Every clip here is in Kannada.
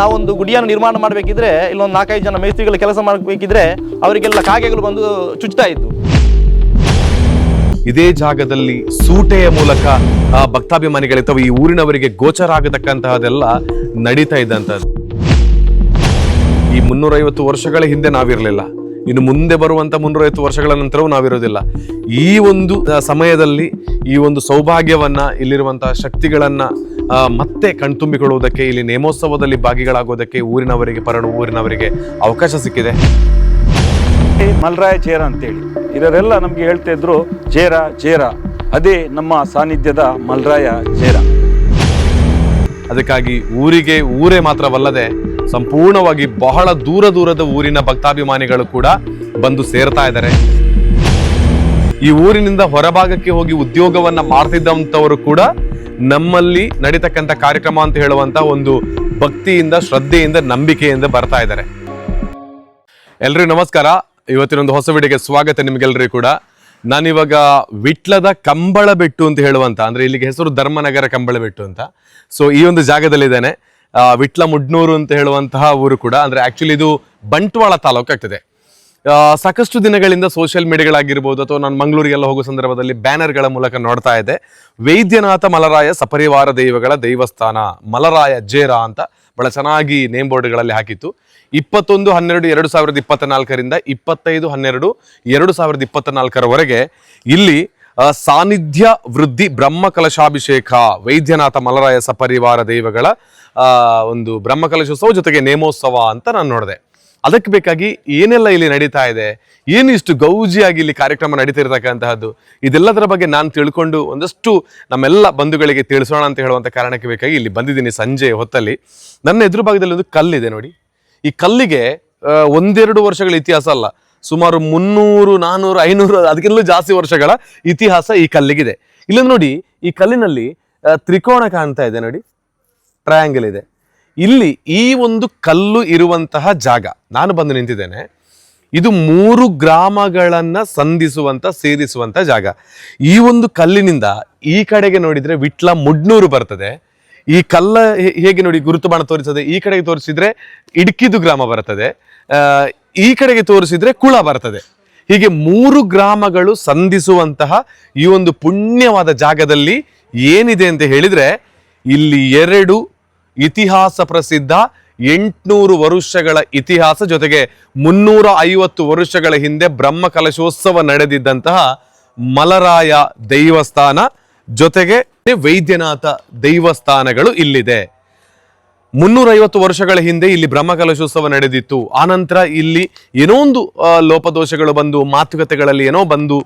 ನಾವೊಂದು ಗುಡಿಯನ್ನು ನಿರ್ಮಾಣ ಮಾಡಬೇಕಿದ್ರೆ, ಇಲ್ಲೊಂದು ನಾಲ್ಕೈದು ಜನ ಮೇಸ್ತ್ರಿಗಳು ಕೆಲಸ ಮಾಡಬೇಕಿದ್ರೆ ಅವರಿಗೆಲ್ಲ ಕಾಗೆಗಳು ಬಂದು ಚುಚ್ತಾ ಇತ್ತು. ಇದೇ ಜಾಗದಲ್ಲಿ ಸೂಟೆಯ ಮೂಲಕ ಆ ಭಕ್ತಾಭಿಮಾನಿಗಳು ಅಥವಾ ಈ ಊರಿನವರಿಗೆ ಗೋಚರ ಆಗತಕ್ಕಂತಹದೆಲ್ಲ ನಡೀತಾ ಇದ್ದಂಥದ್ದು ಈ ಮುನ್ನೂರೈವತ್ತು ವರ್ಷಗಳ ಹಿಂದೆ ನಾವಿರಲಿಲ್ಲ. ಇನ್ನು ಮುಂದೆ ಬರುವಂತ ಮುನ್ನೂರೈವತ್ತು ವರ್ಷಗಳ ನಂತರವೂ ನಾವಿರೋದಿಲ್ಲ. ಈ ಒಂದು ಸಮಯದಲ್ಲಿ ಈ ಒಂದು ಸೌಭಾಗ್ಯವನ್ನ ಇಲ್ಲಿರುವಂತಹ ಶಕ್ತಿಗಳನ್ನ ಮತ್ತೆ ಕಣ್ತುಂಬಿಕೊಳ್ಳುವುದಕ್ಕೆ ಇಲ್ಲಿ ನೇಮೋತ್ಸವದಲ್ಲಿ ಭಾಗಿಗಳಾಗೋದಕ್ಕೆ ಊರಿನವರಿಗೆ ಪರಡು ಊರಿನವರಿಗೆ ಅವಕಾಶ ಸಿಕ್ಕಿದೆ. ಮಲ್ರಾಯ ಚೇರ ಅಂತೇಳಿ. ಇವರೆಲ್ಲ ನಮಗೆ ಹೇಳ್ತಾ ಇದ್ರು ಚೇರ ಚೇರ ಅದೇ ನಮ್ಮ ಸಾನ್ನಿಧ್ಯದ ಮಲ್ರಾಯ ಚೇರ ಅದಕ್ಕಾಗಿ ಊರಿಗೆ ಊರೇ ಮಾತ್ರವಲ್ಲದೆ ಸಂಪೂರ್ಣವಾಗಿ ಬಹಳ ದೂರ ದೂರದ ಊರಿನ ಭಕ್ತಾಭಿಮಾನಿಗಳು ಕೂಡ ಬಂದು ಸೇರ್ತಾ ಇದ್ದಾರೆ. ಈ ಊರಿನಿಂದ ಹೊರಭಾಗಕ್ಕೆ ಹೋಗಿ ಉದ್ಯೋಗವನ್ನ ಮಾಡ್ತಿದ್ದಂಥವರು ಕೂಡ ನಮ್ಮಲ್ಲಿ ನಡೀತಕ್ಕಂಥ ಕಾರ್ಯಕ್ರಮ ಅಂತ ಹೇಳುವಂತ ಒಂದು ಭಕ್ತಿಯಿಂದ, ಶ್ರದ್ಧೆಯಿಂದ, ನಂಬಿಕೆಯಿಂದ ಬರ್ತಾ ಇದ್ದಾರೆ. ಎಲ್ರಿಗೂ ನಮಸ್ಕಾರ. ಇವತ್ತಿನ ಒಂದು ಹೊಸ ವಿಡಿಯೋಗೆ ಸ್ವಾಗತ ನಿಮಗೆಲ್ಲರಿಗೂ ಕೂಡ. ನಾನಿವಾಗ ವಿಟ್ಲದ ಕಂಬಳ ಬೆಟ್ಟು ಅಂತ ಹೇಳುವಂತ ಅಂದ್ರೆ ಇಲ್ಲಿಗೆ ಹೆಸರು ಧರ್ಮನಗರ ಕಂಬಳ ಬೆಟ್ಟು ಅಂತ. ಸೊ ಈ ಒಂದು ಜಾಗದಲ್ಲಿದ್ದೇನೆ. ವಿಟ್ಲ ಮುಡ್ನೂರು ಅಂತ ಹೇಳುವಂತಹ ಊರು ಕೂಡ. ಅಂದ್ರೆ ಆಕ್ಚುಲಿ ಇದು ಬಂಟ್ವಾಳ ತಾಲೂಕು ಆಗ್ತದೆ. ಸಾಕಷ್ಟು ದಿನಗಳಿಂದ ಸೋಷಿಯಲ್ ಮೀಡಿಯಾಗಳಾಗಿರ್ಬೋದು ಅಥವಾ ನಾನು ಮಂಗಳೂರಿಗೆಲ್ಲ ಹೋಗೋ ಸಂದರ್ಭದಲ್ಲಿ ಬ್ಯಾನರ್ಗಳ ಮೂಲಕ ನೋಡ್ತಾ ಇದ್ದೆ. ವೈದ್ಯನಾಥ ಮಲರಾಯ ಸಪರಿವಾರ ದೈವಗಳ ದೈವಸ್ಥಾನ, ಮಲರಾಯ ಜೇರ ಅಂತ ಬಹಳ ಚೆನ್ನಾಗಿ ನೇಮ್ ಬೋರ್ಡ್ಗಳಲ್ಲಿ ಹಾಕಿತ್ತು. ಇಪ್ಪತ್ತೊಂದು ಹನ್ನೆರಡು ಎರಡು ಸಾವಿರದ ಇಪ್ಪತ್ತ ನಾಲ್ಕರಿಂದ ಇಪ್ಪತ್ತೈದು ಹನ್ನೆರಡು ಎರಡು ಸಾವಿರದ ಇಪ್ಪತ್ತ ನಾಲ್ಕರವರೆಗೆ ಇಲ್ಲಿ ಸಾನ್ನಿಧ್ಯ ವೃದ್ಧಿ ಬ್ರಹ್ಮ ಕಲಶಾಭಿಷೇಕ ವೈದ್ಯನಾಥ ಮಲರಾಯ ಸಪರಿವಾರ ದೈವಗಳ ಒಂದು ಬ್ರಹ್ಮ ಕಲಶೋತ್ಸವ ಜೊತೆಗೆ ನೇಮೋತ್ಸವ ಅಂತ ನಾನು ನೋಡಿದೆ. ಅದಕ್ಕೆ ಬೇಕಾಗಿ ಏನೆಲ್ಲ ಇಲ್ಲಿ ನಡೀತಾ ಇದೆ, ಏನಿಷ್ಟು ಗೌಜಿಯಾಗಿ ಇಲ್ಲಿ ಕಾರ್ಯಕ್ರಮ ನಡೀತಿರ್ತಕ್ಕಂತಹದ್ದು, ಇದೆಲ್ಲದರ ಬಗ್ಗೆ ನಾನು ತಿಳ್ಕೊಂಡು ಒಂದಷ್ಟು ನಮ್ಮೆಲ್ಲ ಬಂಧುಗಳಿಗೆ ತಿಳಿಸೋಣ ಅಂತ ಹೇಳುವಂಥ ಕಾರಣಕ್ಕೆ ಬೇಕಾಗಿ ಇಲ್ಲಿ ಬಂದಿದ್ದೀನಿ ಸಂಜೆ ಹೊತ್ತಲ್ಲಿ. ನನ್ನ ಎದುರು ಭಾಗದಲ್ಲಿ ಒಂದು ಕಲ್ಲಿದೆ ನೋಡಿ. ಈ ಕಲ್ಲಿಗೆ ಒಂದೆರಡು ವರ್ಷಗಳ ಇತಿಹಾಸ ಅಲ್ಲ. ಸುಮಾರು ಮುನ್ನೂರು, ನಾನೂರು, ಐನೂರು, ಅದಕ್ಕಿಂತಲೂ ಜಾಸ್ತಿ ವರ್ಷಗಳ ಇತಿಹಾಸ ಈ ಕಲ್ಲಿಗಿದೆ. ಇಲ್ಲಿ ನೋಡಿ, ಈ ಕಲ್ಲಿನಲ್ಲಿ ತ್ರಿಕೋಣ ಕಾಣ್ತಾ ಇದೆ ನೋಡಿ. ಟ್ರಯಾಂಗಲ್ ಇದೆ. ಇಲ್ಲಿ ಈ ಒಂದು ಕಲ್ಲು ಇರುವಂತಹ ಜಾಗ, ನಾನು ಬಂದು ನಿಂತಿದ್ದೇನೆ. ಇದು ಮೂರು ಗ್ರಾಮಗಳನ್ನು ಸಂಧಿಸುವಂತ, ಸೇರಿಸುವಂತ ಜಾಗ. ಈ ಒಂದು ಕಲ್ಲಿನಿಂದ ಈ ಕಡೆಗೆ ನೋಡಿದ್ರೆ ವಿಟ್ಲ ಮುಡ್ನೂರು ಬರ್ತದೆ. ಈ ಕಲ್ಲ ಹೇಗೆ ನೋಡಿ ಗುರುತು ಬಾಣ ತೋರಿಸದೆ, ಈ ಕಡೆಗೆ ತೋರಿಸಿದ್ರೆ ಇಡ್ಕಿದು ಗ್ರಾಮ ಬರ್ತದೆ. ಈ ಕಡೆಗೆ ತೋರಿಸಿದ್ರೆ ಕುಳ ಬರ್ತದೆ. ಹೀಗೆ ಮೂರು ಗ್ರಾಮಗಳು ಸಂಧಿಸುವಂತಹ ಈ ಒಂದು ಪುಣ್ಯವಾದ ಜಾಗದಲ್ಲಿ ಏನಿದೆ ಅಂತ ಹೇಳಿದ್ರೆ ಇಲ್ಲಿ ಎರಡು ಇತಿಹಾಸ ಪ್ರಸಿದ್ಧ, ಎಂಟುನೂರು ವರುಷಗಳ ಇತಿಹಾಸ ಜೊತೆಗೆ ಮುನ್ನೂರ ಐವತ್ತು ವರುಷಗಳ ಹಿಂದೆ ಬ್ರಹ್ಮ ಕಲಶೋತ್ಸವ ನಡೆದಿದ್ದಂತಹ ಮಲರಾಯ ದೈವಸ್ಥಾನ ಜೊತೆಗೆ ವೈದ್ಯನಾಥ ದೈವಸ್ಥಾನಗಳು ಇಲ್ಲಿದೆ. ಮುನ್ನೂರೈವತ್ತು ವರ್ಷಗಳ ಹಿಂದೆ ಇಲ್ಲಿ ಬ್ರಹ್ಮಕಲಶೋತ್ಸವ ನಡೆದಿತ್ತು. ಆನಂತರ ಇಲ್ಲಿ ಏನೋ ಒಂದು ಲೋಪದೋಷಗಳು ಬಂದು, ಮಾತುಕತೆಗಳಲ್ಲಿ ಏನೋ ಬಂದು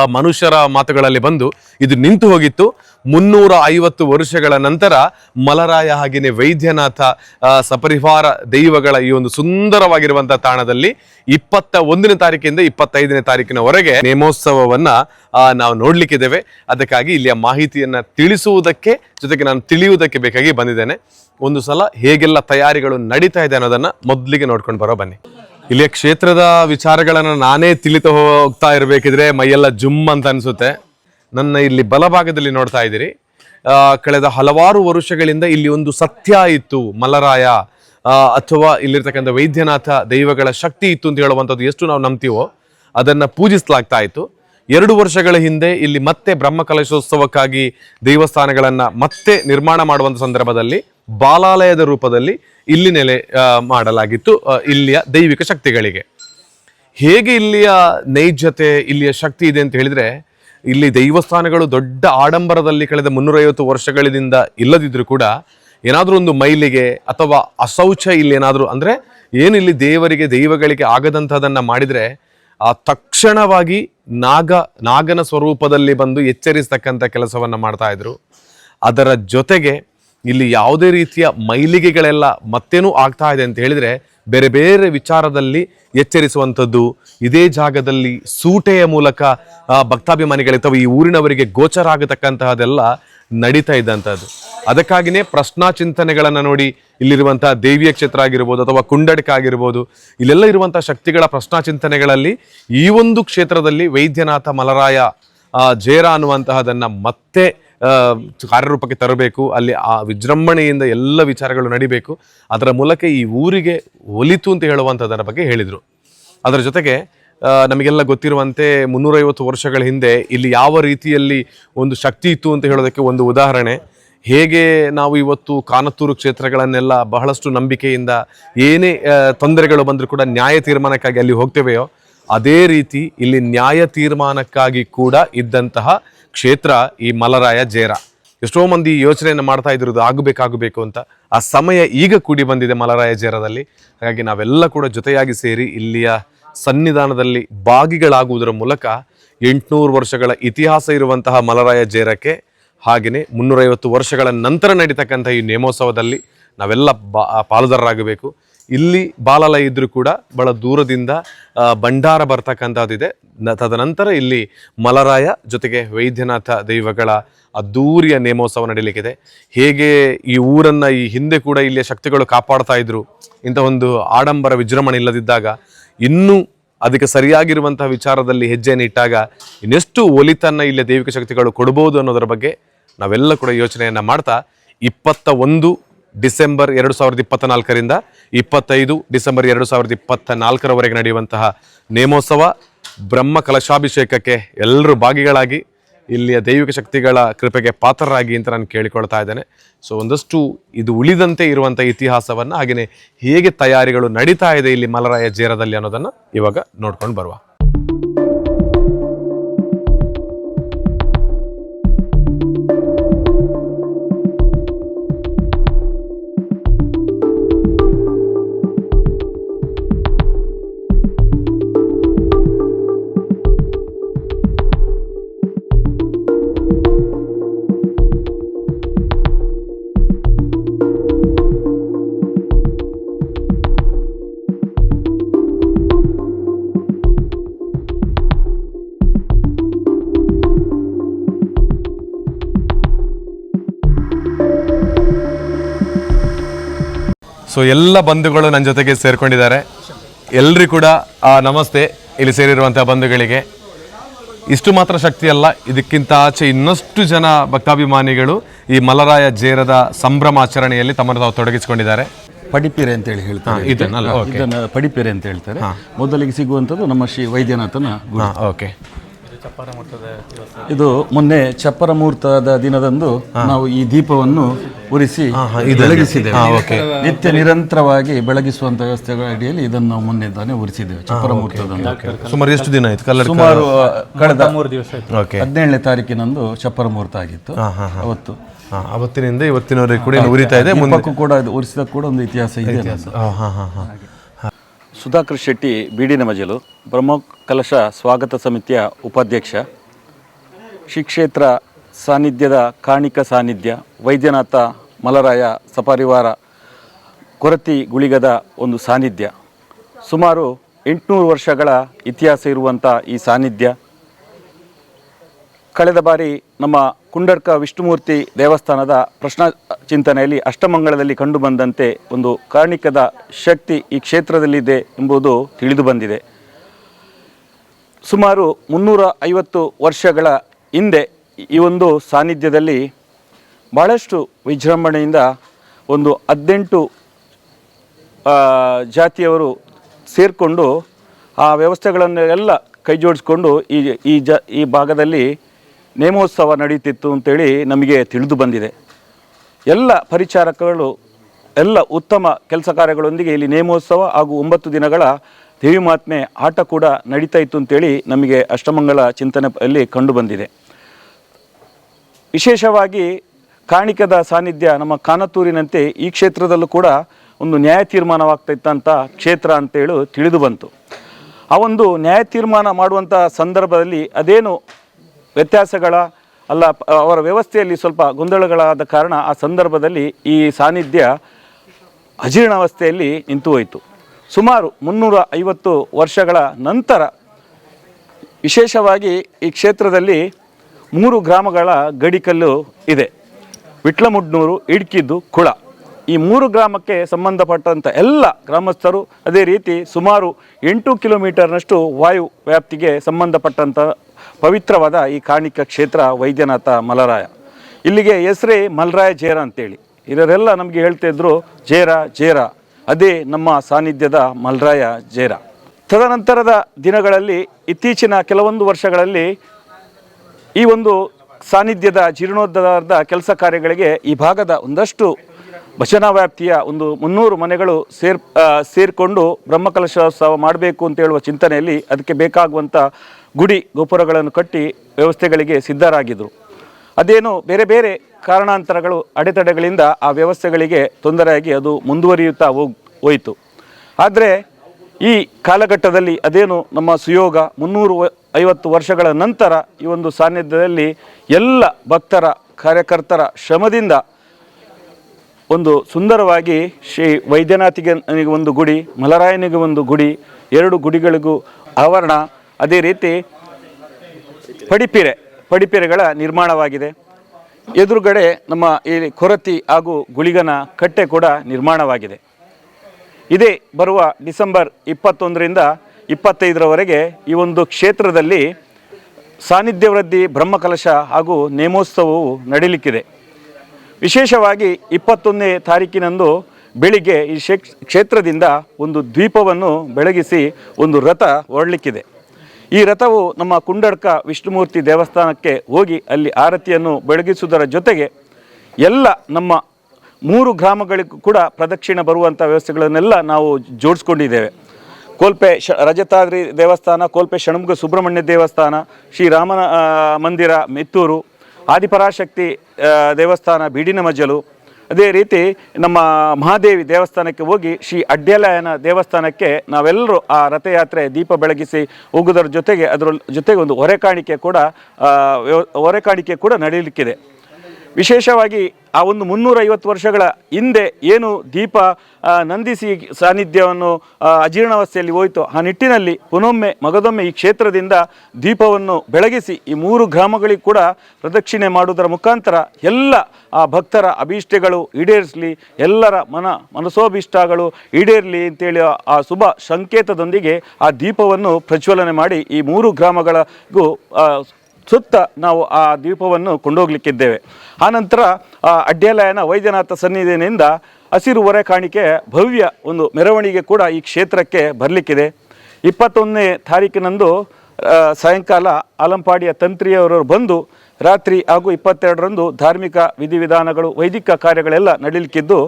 ಆ ಮನುಷ್ಯರ ಮಾತುಗಳಲ್ಲಿ ಬಂದು ಇದು ನಿಂತು ಹೋಗಿತ್ತು. ಮುನ್ನೂರ ಐವತ್ತು ವರ್ಷಗಳ ನಂತರ ಮಲರಾಯ ಹಾಗೆಯೇ ವೈದ್ಯನಾಥ ಸಪರಿವಾರ ದೈವಗಳ ಈ ಒಂದು ಸುಂದರವಾಗಿರುವಂತಹ ತಾಣದಲ್ಲಿ ಇಪ್ಪತ್ತ ಒಂದನೇ ತಾರೀಕಿಂದ ಇಪ್ಪತ್ತೈದನೇ ತಾರೀಕಿನವರೆಗೆ ನೇಮೋತ್ಸವವನ್ನ ನಾವು ನೋಡ್ಲಿಕ್ಕಿದ್ದೇವೆ. ಅದಕ್ಕಾಗಿ ಇಲ್ಲಿಯ ಮಾಹಿತಿಯನ್ನ ತಿಳಿಸುವುದಕ್ಕೆ, ಜೊತೆಗೆ ನಾನು ತಿಳಿಯುವುದಕ್ಕೆ ಬೇಕಾಗಿ ಬಂದಿದ್ದೇನೆ. ಒಂದು ಸಲ ಹೇಗೆಲ್ಲ ತಯಾರಿಗಳು ನಡೀತಾ ಇದೆ ಅನ್ನೋದನ್ನ ಮೊದಲಿಗೆ ನೋಡ್ಕೊಂಡು ಬರೋ ಬನ್ನಿ. ಇಲ್ಲಿಯ ಕ್ಷೇತ್ರದ ವಿಚಾರಗಳನ್ನು ನಾನೇ ತಿಳಿತು ಹೋಗ್ತಾ ಇರಬೇಕಿದ್ರೆ ಮೈಯೆಲ್ಲ ಜುಮ್ ಅಂತ ಅನಿಸುತ್ತೆ. ನನ್ನ ಇಲ್ಲಿ ಬಲಭಾಗದಲ್ಲಿ ನೋಡ್ತಾ ಇದ್ದೀರಿ. ಕಳೆದ ಹಲವಾರು ವರ್ಷಗಳಿಂದ ಇಲ್ಲಿ ಒಂದು ಸತ್ಯ ಇತ್ತು, ಮಲರಾಯ. ಅಥವಾ ಇಲ್ಲಿರ್ತಕ್ಕಂಥ ವೈದ್ಯನಾಥ ದೈವಗಳ ಶಕ್ತಿ ಇತ್ತು ಅಂತ ಹೇಳುವಂಥದ್ದು ಎಷ್ಟು ನಾವು ನಂಬ್ತೀವೋ ಅದನ್ನು ಪೂಜಿಸಲಾಗ್ತಾ ಇತ್ತು. ಎರಡು ವರ್ಷಗಳ ಹಿಂದೆ ಇಲ್ಲಿ ಮತ್ತೆ ಬ್ರಹ್ಮ ಕಲಶೋತ್ಸವಕ್ಕಾಗಿ ದೇವಸ್ಥಾನಗಳನ್ನು ಮತ್ತೆ ನಿರ್ಮಾಣ ಮಾಡುವಂಥ ಸಂದರ್ಭದಲ್ಲಿ ಬಾಲಾಲಯದ ರೂಪದಲ್ಲಿ ಇಲ್ಲಿ ನೆಲೆ ಮಾಡಲಾಗಿತ್ತು ಇಲ್ಲಿಯ ದೈವಿಕ ಶಕ್ತಿಗಳಿಗೆ. ಹೇಗೆ ಇಲ್ಲಿಯ ನೈಜತೆ, ಇಲ್ಲಿಯ ಶಕ್ತಿ ಇದೆ ಅಂತ ಹೇಳಿದ್ರೆ, ಇಲ್ಲಿ ದೈವಸ್ಥಾನಗಳು ದೊಡ್ಡ ಆಡಂಬರದಲ್ಲಿ ಕಳೆದ ಮುನ್ನೂರೈವತ್ತು ವರ್ಷಗಳಿಂದ ಇಲ್ಲದಿದ್ದರೂ ಕೂಡ ಏನಾದರೂ ಒಂದು ಮೈಲಿಗೆ ಅಥವಾ ಅಸೌಚ ಇಲ್ಲಿ ಏನಾದರೂ ಅಂದ್ರೆ ಏನು ಇಲ್ಲಿ ದೇವರಿಗೆ, ದೈವಗಳಿಗೆ ಆಗದಂಥದನ್ನು ಮಾಡಿದ್ರೆ, ಆ, ತಕ್ಷಣವಾಗಿ ನಾಗ, ನಾಗನ ಸ್ವರೂಪದಲ್ಲಿ ಬಂದು ಎಚ್ಚರಿಸ್ತಕ್ಕಂಥ ಕೆಲಸವನ್ನ ಮಾಡ್ತಾ ಇದ್ರು. ಅದರ ಜೊತೆಗೆ ಇಲ್ಲಿ ಯಾವುದೇ ರೀತಿಯ ಮೈಲಿಗೆಗಳೆಲ್ಲ ಮತ್ತೇನೂ ಆಗ್ತಾ ಇದೆ ಅಂತ ಹೇಳಿದರೆ ಬೇರೆ ಬೇರೆ ವಿಚಾರದಲ್ಲಿ ಎಚ್ಚರಿಸುವಂಥದ್ದು ಇದೇ ಜಾಗದಲ್ಲಿ ಸೂಟೆಯ ಮೂಲಕ ಭಕ್ತಾಭಿಮಾನಿಗಳು ಅಥವಾ ಈ ಊರಿನವರಿಗೆ ಗೋಚರ ಆಗತಕ್ಕಂತಹದೆಲ್ಲ ನಡೀತಾ ಇದ್ದಂಥದ್ದು. ಅದಕ್ಕಾಗಿಯೇ ಪ್ರಶ್ನಾ ಚಿಂತನೆಗಳನ್ನು ನೋಡಿ ಇಲ್ಲಿರುವಂಥ ದೇವಿಯ ಕ್ಷೇತ್ರ ಆಗಿರ್ಬೋದು ಅಥವಾ ಕುಂಡಡಿಕ ಆಗಿರ್ಬೋದು, ಇಲ್ಲೆಲ್ಲ ಇರುವಂಥ ಶಕ್ತಿಗಳ ಪ್ರಶ್ನಾ ಚಿಂತನೆಗಳಲ್ಲಿ ಈ ಒಂದು ಕ್ಷೇತ್ರದಲ್ಲಿ ವೈದ್ಯನಾಥ ಮಲರಾಯ ಜೇರ ಅನ್ನುವಂತಹದನ್ನು ಮತ್ತೆ ಕಾರ್ಯರೂಪಕ್ಕೆ ತರಬೇಕು, ಅಲ್ಲಿ ಆ ವಿಜೃಂಭಣೆಯಿಂದ ಎಲ್ಲ ವಿಚಾರಗಳು ನಡಿಬೇಕು. ಅದರ ಮೂಲಕ ಈ ಊರಿಗೆ ಒಲಿತು ಅಂತ ಹೇಳುವಂಥದ್ದರ ಬಗ್ಗೆ ಹೇಳಿದರು. ಅದರ ಜೊತೆಗೆ ನಮಗೆಲ್ಲ ಗೊತ್ತಿರುವಂತೆ ಮುನ್ನೂರೈವತ್ತು ವರ್ಷಗಳ ಹಿಂದೆ ಇಲ್ಲಿ ಯಾವ ರೀತಿಯಲ್ಲಿ ಒಂದು ಶಕ್ತಿ ಇತ್ತು ಅಂತ ಹೇಳೋದಕ್ಕೆ ಒಂದು ಉದಾಹರಣೆ. ಹೇಗೆ ನಾವು ಇವತ್ತು ಕಾನತ್ತೂರು ಕ್ಷೇತ್ರಗಳನ್ನೆಲ್ಲ ಬಹಳಷ್ಟು ನಂಬಿಕೆಯಿಂದ ಏನೇ ತೊಂದರೆಗಳು ಬಂದರೂ ಕೂಡ ನ್ಯಾಯ ತೀರ್ಮಾನಕ್ಕಾಗಿ ಅಲ್ಲಿ ಹೋಗ್ತೇವೆಯೋ, ಅದೇ ರೀತಿ ಇಲ್ಲಿ ನ್ಯಾಯ ತೀರ್ಮಾನಕ್ಕಾಗಿ ಕೂಡ ಇದ್ದಂತಹ ಕ್ಷೇತ್ರ ಈ ಮಲರಾಯ ಜೇರ. ಎಷ್ಟೋ ಮಂದಿ ಯೋಚನೆಯನ್ನು ಮಾಡ್ತಾ ಇದ್ರದ್ದು ಆಗಬೇಕಾಗಬೇಕು ಅಂತ ಆ ಸಮಯ ಈಗ ಕೂಡಿ ಬಂದಿದೆ ಮಲರಾಯ ಜೇರದಲ್ಲಿ. ಹಾಗಾಗಿ ನಾವೆಲ್ಲ ಕೂಡ ಜೊತೆಯಾಗಿ ಸೇರಿ ಇಲ್ಲಿಯ ಸನ್ನಿಧಾನದಲ್ಲಿ ಭಾಗಿಗಳಾಗುವುದರ ಮೂಲಕ ಎಂಟುನೂರು ವರ್ಷಗಳ ಇತಿಹಾಸ ಇರುವಂತಹ ಮಲರಾಯ ಜೇರಕ್ಕೆ ಹಾಗೆಯೇ ಮುನ್ನೂರೈವತ್ತು ವರ್ಷಗಳ ನಂತರ ನಡೀತಕ್ಕಂಥ ಈ ನೇಮೋತ್ಸವದಲ್ಲಿ ನಾವೆಲ್ಲ ಬಾ ಪಾಲುದಾರರಾಗಬೇಕು. ಇಲ್ಲಿ ಬಾಲಾಲಯ ಇದ್ದರೂ ಕೂಡ ಬಹಳ ದೂರದಿಂದ ಭಂಡಾರ ಬರ್ತಕ್ಕಂಥದ್ದಿದೆ. ತದನಂತರ ಇಲ್ಲಿ ಮಲರಾಯ ಜೊತೆಗೆ ವೈದ್ಯನಾಥ ದೈವಗಳ ಅದ್ದೂರಿಯ ನೇಮೋತ್ಸವ ನಡೀಲಿಕ್ಕಿದೆ. ಹೇಗೆ ಈ ಊರನ್ನ ಈ ಹಿಂದೆ ಕೂಡ ಇಲ್ಲಿಯ ಶಕ್ತಿಗಳು ಕಾಪಾಡ್ತಾ ಇದ್ರು, ಇಂಥ ಒಂದು ಆಡಂಬರ ವಿಜೃಂಭಣೆ ಇಲ್ಲದಿದ್ದಾಗ, ಇನ್ನೂ ಅದಕ್ಕೆ ಸರಿಯಾಗಿರುವಂತಹ ವಿಚಾರದಲ್ಲಿ ಹೆಜ್ಜೆಯನ್ನು ಇಟ್ಟಾಗ, ಇನ್ನೆಷ್ಟು ಒಲಿತನ್ನ ಇಲ್ಲಿಯ ದೈವಿಕ ಶಕ್ತಿಗಳು ಕೊಡ್ಬೋದು ಅನ್ನೋದರ ಬಗ್ಗೆ ನಾವೆಲ್ಲ ಕೂಡ ಯೋಚನೆಯನ್ನು ಮಾಡ್ತಾ ಇಪ್ಪತ್ತ ಒಂದು ಡಿಸೆಂಬರ್ ಎರಡು ಸಾವಿರದ ಇಪ್ಪತ್ತ ನಾಲ್ಕರಿಂದ ಇಪ್ಪತ್ತೈದು ಡಿಸೆಂಬರ್ ಎರಡು ಸಾವಿರದ ಇಪ್ಪತ್ತ ನಾಲ್ಕರವರೆಗೆ ನಡೆಯುವಂತಹ ನೇಮೋತ್ಸವ ಬ್ರಹ್ಮ ಕಲಶಾಭಿಷೇಕಕ್ಕೆ ಎಲ್ಲರೂ ಭಾಗಿಗಳಾಗಿ ಇಲ್ಲಿಯ ದೈವಿಕ ಶಕ್ತಿಗಳ ಕೃಪೆಗೆ ಪಾತ್ರರಾಗಿ ಅಂತ ನಾನು ಕೇಳಿಕೊಳ್ತಾ ಇದ್ದೇನೆ. ಸೊ ಒಂದಷ್ಟು ಇದು ಉಳಿದಂತೆ ಇರುವಂಥ ಇತಿಹಾಸವನ್ನು ಹಾಗೆಯೇ ಹೇಗೆ ತಯಾರಿಗಳು ನಡೀತಾ ಇದೆ ಇಲ್ಲಿ ಮಲರಾಯ ಜೇರದಲ್ಲಿ ಅನ್ನೋದನ್ನು ಇವಾಗ ನೋಡ್ಕೊಂಡು ಬರುವ. ಸೊ ಎಲ್ಲ ಬಂಧುಗಳು ನನ್ನ ಜೊತೆಗೆ ಸೇರಿಕೊಂಡಿದ್ದಾರೆ. ಎಲ್ಲರೂ ಕೂಡ ಆ, ನಮಸ್ತೆ ಇಲ್ಲಿ ಸೇರಿರುವಂಥ ಬಂಧುಗಳಿಗೆ. ಇಷ್ಟು ಮಾತ್ರ ಶಕ್ತಿ ಅಲ್ಲ ಇದಕ್ಕಿಂತ ಆಚೆ ಇನ್ನಷ್ಟು ಜನ ಭಕ್ತಾಭಿಮಾನಿಗಳು ಈ ಮಲರಾಯ ಜೇರದ ಸಂಭ್ರಮಾಚರಣೆಯಲ್ಲಿ ತಮ್ಮನ್ನು ತಾವು ತೊಡಗಿಸಿಕೊಂಡಿದ್ದಾರೆ. ಪಡಿಪೇರೆ ಅಂತ ಹೇಳಿ ಹೇಳ್ತಾರೆ? ಇದನ್ನ ಪಡಿಪೇರೆ ಅಂತ ಹೇಳ್ತಾರೆ. ಮೊದಲಿಗೆ ಸಿಗುವಂಥದ್ದು ನಮ್ಮ ಶ್ರೀ ವೈದ್ಯನಾಥನ. ಓಕೆ. ಇದು ಮೊನ್ನೆ ಚಪ್ಪರ ಮುಹೂರ್ತದ ದಿನದಂದು ನಾವು ಈ ದೀಪವನ್ನು ಉರಿಸಿ ಬೆಳಗಿಸಿದ್ದೇವೆ. ನಿತ್ಯ ನಿರಂತರವಾಗಿ ಬೆಳಗಿಸುವಂತ ವ್ಯವಸ್ಥೆಗಳ ಅಡಿಯಲ್ಲಿ ಇದನ್ನು ನಾವು ಮೊನ್ನೆ ತಾನೇ ಉರಿಸಿದ್ದೇವೆ ಚಪ್ಪರ ಮುಹೂರ್ತದಂದು. ಸುಮಾರು ಎಷ್ಟು ದಿನ ಆಯ್ತು? ಸುಮಾರು ಕಳೆದ ಓಕೆ. ಹದಿನೇಳನೇ ತಾರೀಕಿನಂದು ಚಪ್ಪರ ಮುಹೂರ್ತ ಆಗಿತ್ತು. ಅವತ್ತು. ಹಾಂ ಅವತ್ತಿನಿಂದ ಇವತ್ತಿನವರೆಗೆ ಕೂಡ ಉರಿತಾ ಇದೆ. ಮುಂದಕ್ಕೂ ಕೂಡ ಇದು ಉರಿಸಿದ ಕೂಡ ಒಂದು ಇತಿಹಾಸ ಇದೆ ಅನ್ನೋದು. ಹಾಂ ಹಾಂ ಹಾಂ ಹಾಂ. ಸುಧಾಕರ್ ಶೆಟ್ಟಿ ಬೀಡಿನ ಮಜಲು ಬ್ರಹ್ಮ ಕಲಶ ಸ್ವಾಗತ ಸಮಿತಿಯ ಉಪಾಧ್ಯಕ್ಷ ಶ್ರೀ ಕ್ಷೇತ್ರ ಸಾನ್ನಿಧ್ಯದ ಕಾಣಿಕ ಸಾನ್ನಿಧ್ಯ, ವೈದ್ಯನಾಥ ಮಲರಾಯ ಸಪರಿವಾರ ಕೊರತಿ ಗುಳಿಗದ ಒಂದು ಸಾನ್ನಿಧ್ಯ. ಸುಮಾರು ಎಂಟುನೂರು ವರ್ಷಗಳ ಇತಿಹಾಸ ಇರುವಂಥ ಈ ಸಾನ್ನಿಧ್ಯ. ಕಳೆದ ಬಾರಿ ನಮ್ಮ ಕುಂಡರ್ಕ ವಿಷ್ಣುಮೂರ್ತಿ ದೇವಸ್ಥಾನದ ಪ್ರಶ್ನಾ ಚಿಂತನೆಯಲ್ಲಿ ಅಷ್ಟಮಂಗಳದಲ್ಲಿ ಕಂಡುಬಂದಂತೆ ಒಂದು ಕಾರ್ಣಿಕದ ಶಕ್ತಿ ಈ ಕ್ಷೇತ್ರದಲ್ಲಿದೆ ಎಂಬುದು ತಿಳಿದು ಬಂದಿದೆ. ಸುಮಾರು ಮುನ್ನೂರ ಐವತ್ತು ವರ್ಷಗಳ ಹಿಂದೆ ಈ ಒಂದು ಸಾನ್ನಿಧ್ಯದಲ್ಲಿ ಭಾಳಷ್ಟು ವಿಜೃಂಭಣೆಯಿಂದ ಒಂದು ಹದಿನೆಂಟು ಜಾತಿಯವರು ಸೇರಿಕೊಂಡು ಆ ವ್ಯವಸ್ಥೆಗಳನ್ನೆಲ್ಲ ಕೈಜೋಡಿಸ್ಕೊಂಡು ಈ ಈ ಜ, ಈ ಭಾಗದಲ್ಲಿ ನೇಮೋತ್ಸವ ನಡೀತಿತ್ತು ಅಂತೇಳಿ ನಮಗೆ ತಿಳಿದು ಬಂದಿದೆ. ಎಲ್ಲ ಪರಿಚಾರಕಗಳು, ಎಲ್ಲ ಉತ್ತಮ ಕೆಲಸ ಕಾರ್ಯಗಳೊಂದಿಗೆ ಇಲ್ಲಿ ನೇಮೋತ್ಸವ ಹಾಗೂ ಒಂಬತ್ತು ದಿನಗಳ ದೇವಿ ಮಹಾತ್ಮೆ ಆಟ ಕೂಡ ನಡೀತಾ ಇತ್ತು ಅಂತೇಳಿ ನಮಗೆ ಅಷ್ಟಮಂಗಲ ಚಿಂತನೆಯಲ್ಲಿ ಕಂಡು ಬಂದಿದೆ. ವಿಶೇಷವಾಗಿ ಕಾಣಿಕದ ಸಾನ್ನಿಧ್ಯ ನಮ್ಮ ಕಾನತ್ತೂರಿನಂತೆ ಈ ಕ್ಷೇತ್ರದಲ್ಲೂ ಕೂಡ ಒಂದು ನ್ಯಾಯ ತೀರ್ಮಾನವಾಗ್ತಾ ಇತ್ತಂತ ಕ್ಷೇತ್ರ ಅಂತೇಳಿ ತಿಳಿದು ಬಂತು. ಆ ಒಂದು ನ್ಯಾಯ ತೀರ್ಮಾನ ಮಾಡುವಂಥ ಸಂದರ್ಭದಲ್ಲಿ ಅದೇನು ವ್ಯತ್ಯಾಸಗಳ ಅಲ್ಲ, ಅವರ ವ್ಯವಸ್ಥೆಯಲ್ಲಿ ಸ್ವಲ್ಪ ಗೊಂದಲಗಳಾದ ಕಾರಣ ಆ ಸಂದರ್ಭದಲ್ಲಿ ಈ ಸಾನ್ನಿಧ್ಯ ಅಜೀರ್ಣಾವಸ್ಥೆಯಲ್ಲಿ ನಿಂತು ಹೋಯಿತು. ಸುಮಾರು ಮುನ್ನೂರ ಐವತ್ತು ವರ್ಷಗಳ ನಂತರ ವಿಶೇಷವಾಗಿ ಈ ಕ್ಷೇತ್ರದಲ್ಲಿ ಮೂರು ಗ್ರಾಮಗಳ ಗಡಿಕಲ್ಲು ಇದೆ. ವಿಟ್ಲಮುಡ್ನೂರು, ಇಡ್ಕಿದ್ದು ಕುಳ. ಈ ಮೂರು ಗ್ರಾಮಕ್ಕೆ ಸಂಬಂಧಪಟ್ಟಂಥ ಎಲ್ಲ ಗ್ರಾಮಸ್ಥರು ಅದೇ ರೀತಿ ಸುಮಾರು ಎಂಟು ಕಿಲೋಮೀಟರ್ನಷ್ಟು ವಾಯು ವ್ಯಾಪ್ತಿಗೆ ಸಂಬಂಧಪಟ್ಟಂಥ ಪವಿತ್ರವಾದ ಈ ಕಾಣಿಕ ಕ್ಷೇತ್ರ ವೈದ್ಯನಾಥ ಮಲರಾಯ. ಇಲ್ಲಿಗೆ ಹೆಸರೇ ಮಲರಾಯ ಜೇರ ಅಂತೇಳಿ. ಇದರೆಲ್ಲ ನಮಗೆ ಹೇಳ್ತಾ ಇದ್ರು, ಜೇರ ಜೇರ. ಅದೇ ನಮ್ಮ ಸಾನ್ನಿಧ್ಯದ ಮಲರಾಯ ಜೇರ. ತದನಂತರದ ದಿನಗಳಲ್ಲಿ ಇತ್ತೀಚಿನ ಕೆಲವೊಂದು ವರ್ಷಗಳಲ್ಲಿ ಈ ಒಂದು ಸಾನ್ನಿಧ್ಯದ ಜೀರ್ಣೋದ್ಧಾರದ ಕೆಲಸ ಕಾರ್ಯಗಳಿಗೆ ಈ ಭಾಗದ ಒಂದಷ್ಟು ಭಜನಾ ವ್ಯಾಪ್ತಿಯ ಒಂದು ಮುನ್ನೂರು ಮನೆಗಳು ಸೇರ್ ಸೇರಿಕೊಂಡು ಬ್ರಹ್ಮಕಲಶೋತ್ಸವ ಮಾಡಬೇಕು ಅಂತ ಹೇಳುವ ಚಿಂತನೆಯಲ್ಲಿ ಅದಕ್ಕೆ ಬೇಕಾಗುವಂಥ ಗುಡಿ ಗೋಪುರಗಳನ್ನು ಕಟ್ಟಿ ವ್ಯವಸ್ಥೆಗಳಿಗೆ ಸಿದ್ಧರಾಗಿದ್ದರು ಅದೇನು ಬೇರೆ ಬೇರೆ ಕಾರಣಾಂತರಗಳು ಅಡೆತಡೆಗಳಿಂದ ಆ ವ್ಯವಸ್ಥೆಗಳಿಗೆ ತೊಂದರೆಯಾಗಿ ಅದು ಮುಂದುವರಿಯುತ್ತಾ ಹೋಗ್, ಹೋಯಿತು. ಆದರೆ ಈ ಕಾಲಘಟ್ಟದಲ್ಲಿ ಅದೇನು ನಮ್ಮ ಸುಯೋಗ ಮುನ್ನೂರು ಐವತ್ತು ವರ್ಷಗಳ ನಂತರ ಈ ಒಂದು ಸಾನ್ನಿಧ್ಯದಲ್ಲಿ ಎಲ್ಲ ಭಕ್ತರ, ಕಾರ್ಯಕರ್ತರ ಶ್ರಮದಿಂದ ಒಂದು ಸುಂದರವಾಗಿ ಶ್ರೀ ವೈದ್ಯನಾಥಿಗೆ ಒಂದು ಗುಡಿ, ಮಲರಾಯನಿಗೆ ಒಂದು ಗುಡಿ, ಎರಡು ಗುಡಿಗಳಿಗೂ ಆವರಣ, ಅದೇ ರೀತಿ ಪಡಿಪಿರೆ, ಪಡಿಪಿರೆಗಳ ನಿರ್ಮಾಣವಾಗಿದೆ. ಎದುರುಗಡೆ ನಮ್ಮ ಈ ಕೊರತಿ ಹಾಗೂ ಗುಳಿಗನ ಕಟ್ಟೆ ಕೂಡ ನಿರ್ಮಾಣವಾಗಿದೆ. ಇದೇ ಬರುವ ಡಿಸೆಂಬರ್ ಇಪ್ಪತ್ತೊಂದರಿಂದ ಇಪ್ಪತ್ತೈದರವರೆಗೆ ಈ ಒಂದು ಕ್ಷೇತ್ರದಲ್ಲಿ ಸಾನ್ನಿಧ್ಯ ವೃದ್ಧಿ ಬ್ರಹ್ಮಕಲಶ ಹಾಗೂ ನೇಮೋತ್ಸವವು ನಡೀಲಿಕ್ಕಿದೆ. ವಿಶೇಷವಾಗಿ ಇಪ್ಪತ್ತೊಂದನೇ ತಾರೀಕಿನಂದು ಬೆಳಿಗ್ಗೆ ಈ ಕ್ಷೇತ್ರದಿಂದ ಒಂದು ದ್ವೀಪವನ್ನು ಬೆಳಗಿಸಿ ಒಂದು ರಥ ಹೊರಡಲಿಕ್ಕಿದೆ ಈ ರಥವು ನಮ್ಮ ಕುಂಡಡ್ಕ ವಿಷ್ಣುಮೂರ್ತಿ ದೇವಸ್ಥಾನಕ್ಕೆ ಹೋಗಿ ಅಲ್ಲಿ ಆರತಿಯನ್ನು ಬೆಳಗಿಸುವುದರ ಜೊತೆಗೆ ಎಲ್ಲ ನಮ್ಮ ಮೂರು ಗ್ರಾಮಗಳಿಗೂ ಕೂಡ ಪ್ರದಕ್ಷಿಣೆ ಬರುವಂಥ ವ್ಯವಸ್ಥೆಗಳನ್ನೆಲ್ಲ ನಾವು ಜೋಡಿಸ್ಕೊಂಡಿದ್ದೇವೆ. ಕೋಲ್ಪೆ ಶ ರಜತಾದ್ರಿ ದೇವಸ್ಥಾನ, ಕೋಲ್ಪೆ ಷಣ್ಮುಖ ಸುಬ್ರಹ್ಮಣ್ಯ ದೇವಸ್ಥಾನ ಶ್ರೀರಾಮನ ಮಂದಿರ, ಮಿತ್ತೂರು ಆದಿಪರಾಶಕ್ತಿ ದೇವಸ್ಥಾನ ಬೀಡಿನ ಮಜ್ಜಲು. ಅದೇ ರೀತಿ ನಮ್ಮ ಮಹಾದೇವಿ ದೇವಸ್ಥಾನಕ್ಕೆ ಹೋಗಿ ಶ್ರೀ ಅಡ್ಯಾಲಯನ ದೇವಸ್ಥಾನಕ್ಕೆ ನಾವೆಲ್ಲರೂ ಆ ರಥಯಾತ್ರೆ ದೀಪ ಬೆಳಗಿಸಿ ಹೋಗುವುದರ ಜೊತೆಗೆ ಅದರ ಜೊತೆಗೆ ಒಂದು ಹೊರೆ ಕಾಣಿಕೆ ಕೂಡ ಹೊರೆ ಕಾಣಿಕೆ ಕೂಡ ನಡೆಯಲಿಕ್ಕಿದೆ ವಿಶೇಷವಾಗಿ ಆ ಒಂದು ಮುನ್ನೂರೈವತ್ತು ವರ್ಷಗಳ ಹಿಂದೆ ಏನು ದೀಪ ನಂದಿಸಿ ಸಾನ್ನಿಧ್ಯವನ್ನು ಅಜೀರ್ಣಾವಸ್ಥೆಯಲ್ಲಿ ಹೋಯಿತು ಆ ನಿಟ್ಟಿನಲ್ಲಿ ಪುನೊಮ್ಮೆ ಮಗದೊಮ್ಮೆ ಈ ಕ್ಷೇತ್ರದಿಂದ ದೀಪವನ್ನು ಬೆಳಗಿಸಿ ಈ ಮೂರು ಗ್ರಾಮಗಳಿಗೆ ಕೂಡ ಪ್ರದಕ್ಷಿಣೆ ಮಾಡುವುದರ ಮುಖಾಂತರ ಎಲ್ಲ, ಆ, ಭಕ್ತರ ಅಭೀಷ್ಟಗಳು ಈಡೇರಿಸಲಿ, ಎಲ್ಲರ ಮನ ಮನಸೋಭೀಷ್ಟಗಳು ಈಡೇರಲಿ ಅಂತೇಳಿ ಆ- ಶುಭ ಸಂಕೇತದೊಂದಿಗೆ ಆ ದೀಪವನ್ನು ಪ್ರಜ್ವಲನೆ ಮಾಡಿ ಈ ಮೂರು ಗ್ರಾಮಗಳಿಗೂ ಸುತ್ತ ನಾವು ಆ ದ್ವೀಪವನ್ನು ಕೊಂಡೋಗ್ಲಿಕ್ಕಿದ್ದೇವೆ. ಆನಂತರ ಅಡ್ಡ್ಯಾಲಯನ ವೈದ್ಯನಾಥ ಸನ್ನಿಧಿನಿಂದ ಹಸಿರು ಹೊರೆ ಕಾಣಿಕೆ ಭವ್ಯ ಒಂದು ಮೆರವಣಿಗೆ ಕೂಡ ಈ ಕ್ಷೇತ್ರಕ್ಕೆ ಬರಲಿಕ್ಕಿದೆ. ಇಪ್ಪತ್ತೊಂದನೇ ತಾರೀಕಿನಂದು ಸಾಯಂಕಾಲ ಆಲಂಪಾಡಿಯ ತಂತ್ರಿಯವರು ಬಂದು, ರಾತ್ರಿ ಹಾಗೂ ಇಪ್ಪತ್ತೆರಡರಂದು ಧಾರ್ಮಿಕ ವಿಧಿವಿಧಾನಗಳು, ವೈದಿಕ ಕಾರ್ಯಗಳೆಲ್ಲ ನಡೀಲಿಕ್ಕಿದ್ದು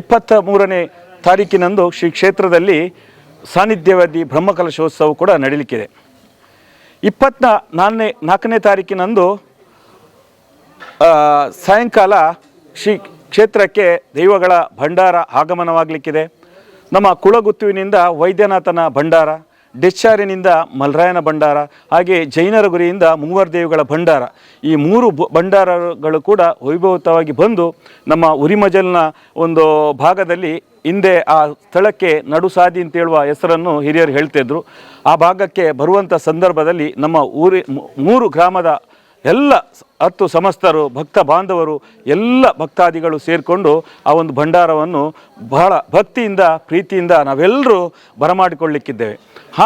ಇಪ್ಪತ್ತ ಮೂರನೇ ತಾರೀಕಿನಂದು ಶ್ರೀ ಕ್ಷೇತ್ರದಲ್ಲಿ ಸಾನ್ನಿಧ್ಯವಾದಿ ಬ್ರಹ್ಮಕಲಶೋತ್ಸವ ಕೂಡ ನಡೀಲಿಕ್ಕಿದೆ. ಇಪ್ಪತ್ತ ನಾಲ್ಕನೇ ನಾಲ್ಕನೇ ತಾರೀಕಿನಂದು ಸಾಯಂಕಾಲ ಶ್ರೀ ಕ್ಷೇತ್ರಕ್ಕೆ ದೈವಗಳ ಭಂಡಾರ ಆಗಮನವಾಗಲಿಕ್ಕಿದೆ. ನಮ್ಮ ಕುಳಗುತ್ತುವಿನಿಂದ ವೈದ್ಯನಾಥನ ಭಂಡಾರ. ಡೆಚ್ಚಾರಿನಿಂದ ಮಲ್ರಾಯನ ಭಂಡಾರ, ಹಾಗೆ ಜೈನರ ಗುರಿಯಿಂದ ಮೂವರ ದೇವಿಗಳ ಭಂಡಾರ. ಈ ಮೂರು ಭಂಡಾರಗಳು ಕೂಡ ವೈಭವತವಾಗಿ ಬಂದು ನಮ್ಮ ಉರಿಮಜಲ್ನ ಒಂದು ಭಾಗದಲ್ಲಿ ಹಿಂದೆ ಆ ಸ್ಥಳಕ್ಕೆ ನಡುಸಾದಿ ಅಂತ ಹೇಳುವ ಹೆಸರನ್ನು ಹಿರಿಯರು ಹೇಳ್ತಿದ್ರು. ಆ ಭಾಗಕ್ಕೆ ಬರುವಂಥ ಸಂದರ್ಭದಲ್ಲಿ ನಮ್ಮ ಊರಿ ಮೂರು ಗ್ರಾಮದ ಎಲ್ಲ ಹತ್ತು ಸಮಸ್ತರು, ಭಕ್ತ ಬಾಂಧವರು, ಎಲ್ಲ ಭಕ್ತಾದಿಗಳು ಸೇರಿಕೊಂಡು ಆ ಒಂದು ಭಂಡಾರವನ್ನು ಬಹಳ ಭಕ್ತಿಯಿಂದ, ಪ್ರೀತಿಯಿಂದ ನಾವೆಲ್ಲರೂ ಬರಮಾಡಿಕೊಳ್ಳಿಕ್ಕಿದ್ದೇವೆ.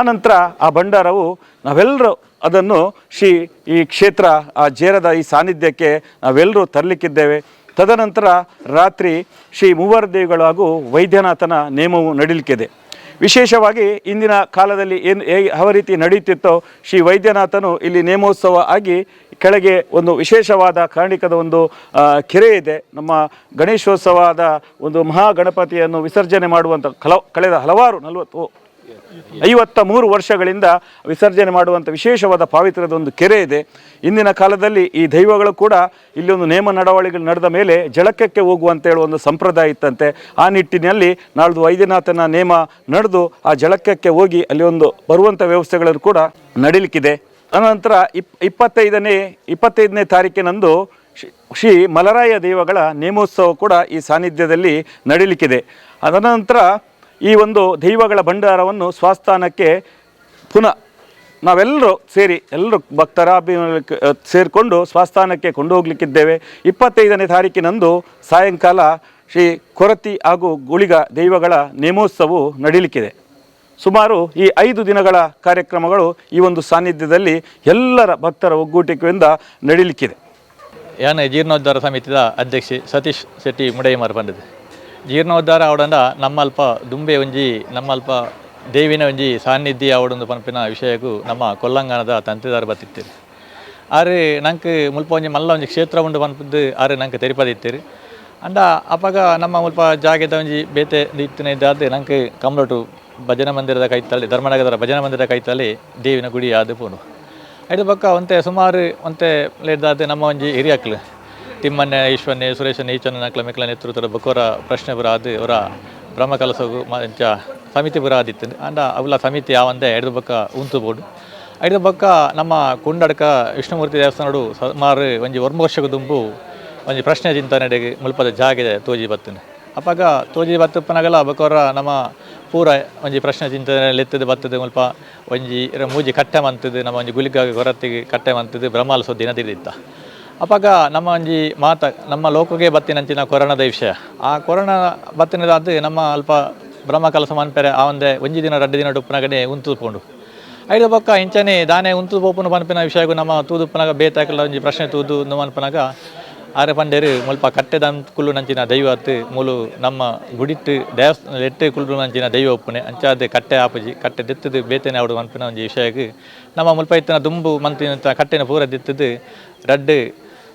ಆನಂತರ ಆ ಭಂಡಾರವು ನಾವೆಲ್ಲರೂ ಅದನ್ನು ಶ್ರೀ ಈ ಕ್ಷೇತ್ರ, ಆ ಜೇರದ ಈ ಸಾನ್ನಿಧ್ಯಕ್ಕೆ ನಾವೆಲ್ಲರೂ ತರಲಿಕ್ಕಿದ್ದೇವೆ. ತದನಂತರ ರಾತ್ರಿ ಶ್ರೀ ಮೂವರ ದೇವಿಗಳು ಹಾಗೂ ವೈದ್ಯನಾಥನ ನೇಮವು ನಡೀಲಿಕ್ಕಿದೆ. ವಿಶೇಷವಾಗಿ ಇಂದಿನ ಕಾಲದಲ್ಲಿ ಏನು ಹೇಗೆ ಯಾವ ರೀತಿ ನಡೆಯುತ್ತಿತ್ತೋ ಶ್ರೀ ವೈದ್ಯನಾಥನು ಇಲ್ಲಿ ನೇಮೋತ್ಸವ ಆಗಿ ಕೆಳಗೆ ಒಂದು ವಿಶೇಷವಾದ ಕಾರಣಿಕದ ಒಂದು ಕೆರೆ ಇದೆ. ನಮ್ಮ ಗಣೇಶೋತ್ಸವದ ಒಂದು ಮಹಾಗಣಪತಿಯನ್ನು ವಿಸರ್ಜನೆ ಮಾಡುವಂಥ ಕಳೆದ ಹಲವಾರು ನಲವತ್ತು ಐವತ್ತ ಮೂರು ವರ್ಷಗಳಿಂದ ವಿಸರ್ಜನೆ ಮಾಡುವಂಥ ವಿಶೇಷವಾದ ಪಾವಿತ್ರ್ಯದ ಒಂದು ಕೆರೆ ಇದೆ. ಇಂದಿನ ಕಾಲದಲ್ಲಿ ಈ ದೈವಗಳು ಕೂಡ ಇಲ್ಲಿ ಒಂದು ನೇಮ ನಡವಳಿಗಳು ನಡೆದ ಮೇಲೆ ಜಳಕಕ್ಕೆ ಹೋಗುವಂತ ಹೇಳುವ ಒಂದು ಸಂಪ್ರದಾಯ ಇತ್ತಂತೆ. ಆ ನಿಟ್ಟಿನಲ್ಲಿ ನಾಳ್ದು ವೈದ್ಯನಾಥನ ನೇಮ ನಡೆದು ಆ ಜಳಕಕ್ಕೆ ಹೋಗಿ ಅಲ್ಲಿ ಒಂದು ಬರುವಂಥ ವ್ಯವಸ್ಥೆಗಳನ್ನು ಕೂಡ ನಡೀಲಿಕ್ಕಿದೆ. ಅನಂತರ ಇಪ್, ಇಪ್ಪತ್ತೈದನೇ ಇಪ್ಪತ್ತೈದನೇ ತಾರೀಕಿನಂದು ಶ್ರೀ ಮಲರಾಯ ದೇವಗಳ ನೇಮೋತ್ಸವ ಕೂಡ ಈ ಸಾನ್ನಿಧ್ಯದಲ್ಲಿ ನಡೀಲಿಕ್ಕಿದೆ. ಅದನಂತರ ಈ ಒಂದು ದೈವಗಳ ಭಂಡಾರವನ್ನು ಸ್ವಸ್ಥಾನಕ್ಕೆ ಪುನಃ ನಾವೆಲ್ಲರೂ ಸೇರಿ, ಎಲ್ಲರೂ ಭಕ್ತರಾಭಿ ಸೇರಿಕೊಂಡು ಸ್ವಸ್ಥಾನಕ್ಕೆ ಕೊಂಡೋಗ್ಲಿಕ್ಕಿದ್ದೇವೆ. ಇಪ್ಪತ್ತೈದನೇ ತಾರೀಕಿನಂದು ಸಾಯಂಕಾಲ ಶ್ರೀ ಕೊರತಿ ಹಾಗೂ ಗುಳಿಗ ದೈವಗಳ ನೇಮೋತ್ಸವವು ನಡೀಲಿಕ್ಕಿದೆ. ಸುಮಾರು ಈ ಐದು ದಿನಗಳ ಕಾರ್ಯಕ್ರಮಗಳು ಈ ಒಂದು ಸಾನ್ನಿಧ್ಯದಲ್ಲಿ ಎಲ್ಲರ ಭಕ್ತರ ಒಗ್ಗೂಟಿಕೆಯಿಂದ ನಡೀಲಿಕ್ಕಿದೆ. ಯಾನ ಜೀರ್ಣೋದ್ಧಾರ ಸಮಿತಿಯ ಅಧ್ಯಕ್ಷೆ ಸತೀಶ್ ಶೆಟ್ಟಿ ಮುಡೈಮಾರ್ ಬಂದದ್ದು ಜೀರ್ಣೋದ್ಧಾರ ಅವಡಂದ ನಮ್ಮಲ್ಪ ದುಂಬೆ ಒಂಜಿ, ನಮ್ಮಲ್ಪ ದೇವಿನ ಒಂಜಿ ಸಾನ್ನಿಧ್ಯ ಅವಡೊಂದು ಪಂಪಿನ ವಿಷಯಕ್ಕೂ ನಮ್ಮ ಕೊಲ್ಲಂಗಾನದ ತಂತ್ರಿದಾರ ಬತ್ತಿತ್ತೀರಿ ಆರು ನಂಗೆ ಮುಲ್ಪ ಒಂಜಿ ಮಲ್ಲ ಒಂಜಿ ಕ್ಷೇತ್ರ ಉಂಡು ಪನ್ಪದ್ದು ಆರು ನಂಗೆ ತೆರಿಪದಿತ್ತೀರಿ ಅಂಡ ಅಪಾಗ ನಮ್ಮ ಮುಲ್ಪ ಜಾಗದ ಒಂಜಿ ಬೇತೆ ಇತ್ತಿನ ಇದ್ದಾದ ನಂಗೆ ಕಮ್ಲೋಟು ಭಜನಾ ಮಂದಿರದ ಕೈತಲ್ಲಿ ಧರ್ಮನಗರದ ಭಜನ ಮಂದಿರದ ಕೈತಲ್ಲಿ ದೇವಿನ ಗುಡಿ ಆದ ಪೂನು. ಐದು ಪಕ್ಕ ಒಂತೆ ಸುಮಾರು ಒಂತೆ ಲೇದಾದ ನಮ್ಮ ಒಂಜಿ ಹಿರಿಯಕ್ಲು ತಿಮ್ಮಣ್ಣ ಈಶ್ವನ್ನೆ ಸುರೇಶನ್ ಈಚನ ನಕ್ಲ ನೇತೃತ್ವದ ಬಕೋರ ಪ್ರಶ್ನೆ ಬುರಾದಿ, ಅವರ ಬ್ರಹ್ಮ ಕಲಸಗು ಮಂಚ ಸಮಿತಿ ಬುರಾದಿತ್ತು. ಅಂಡ ಅವಲ ಸಮಿತಿ ಯಾವಂದೆ ಒಂದೇ ಪಕ್ಕ ಉಂತು ಬೋಡು ಐದು ಬಕ್ಕ ನಮ್ಮ ಕುಂಡಡ್ಕ ವಿಷ್ಣುಮೂರ್ತಿ ದೇವಸ್ಥಾನಡು ಸುಮಾರು ಒಂಜಿ ಒಂದು ವರ್ಷಕ್ಕೆ ದುಂಬು ಒಂಜಿ ಪ್ರಶ್ನೆ ಚಿಂತನೆಡೆಗೆ ಮುಲ್ಪದ ಜಾಗೆ ತೋಜಿ ಬತ್ತನೆ. ಅಪ್ಪಾಗ ತೋಜಿ ಬತ್ತಪ್ಪನಾಗಲ್ಲ ಬಕೋರ ನಮ್ಮ ಪೂರ ಒಂಜಿ ಪ್ರಶ್ನೆ ಚಿಂತನೆ ಲೆತ್ತದು ಬತ್ತದೆ ಮುಲ್ಪ ಒಂಜಿ ಮೂಜಿ ಕಟ್ಟೆ ಮಂತದ್ದು ನಮ್ಮ ಒಂಜಿ ಗುಲಿಗಾಗಿ ಹೊರತಿಗೆ ಕಟ್ಟೆ ಮಂತದ್ದು ಬ್ರಹ್ಮಾಲ ತಿರಿದಿತ್ತ ಅಪ್ಪಾಗ ನಮ್ಮ ಒಂಜಿ ಮಾತ, ನಮ್ಮ ಲೋಕಗೆ ಬತ್ತಿನಂಚಿನ ಕೊರೋನಾದ ವಿಷಯ. ಆ ಕೊರೋನಾ ಬತ್ತಿನದಾದ ನಮ್ಮ ಅಲ್ಪ ಬ್ರಹ್ಮ ಕಲಸ ಮನ್ಪೆರೆ ಆ ಒಂದೇ ಒಂಜಿ ದಿನ ರಡ್ಡು ದಿನ ಡುಪ್ಪನಗಡೆ ಉಂತುಕೊಂಡು ಐದು ಪಕ್ಕ ಇಂಚನೆ ದಾನೆ ಉಂತು ಪೋಪುನ ಪನ್ಪಿನ ವಿಷಯಗೂ ನಮ್ಮ ತೂದುಪ್ಪನಾಗ ಬೇತಾಕಲ್ಲ ಒಂಜಿ ಪ್ರಶ್ನೆ ತೂದು ಮನ್ಪನಾಗ, ಆರೆ ಪಂಡೇರು ಮುಲ್ಪ ಕಟ್ಟೆದ ಕುಲ್ಲು ನಂಚಿನ ದೈವ ಅತ್ತು ಮೂಲು ನಮ್ಮ ಗುಡಿಟ್ಟು ದೇವಸ್ಥಾನ ಎಟ್ಟು ಕುಲ್ಲು ನಂಚಿನ ದೈವ ಒಪ್ಪುನೆ ಅಂಚಾದ ಕಟ್ಟೆ ಆಪಜಿ, ಕಟ್ಟೆ ದಿತ್ತದು ಬೇತೇನೆ ಅವಡು ಮನ್ಪಿನ ಒಂಜಿ ವಿಷಯಕ್ಕೆ. ನಮ್ಮ ಮುಲ್ಪ ಇತ್ತಿನ ದುಂಬು ಮಂತಿನ ಕಟ್ಟೆನ ಪೂರ ದಿತ್ತದು ರಡ್ಡು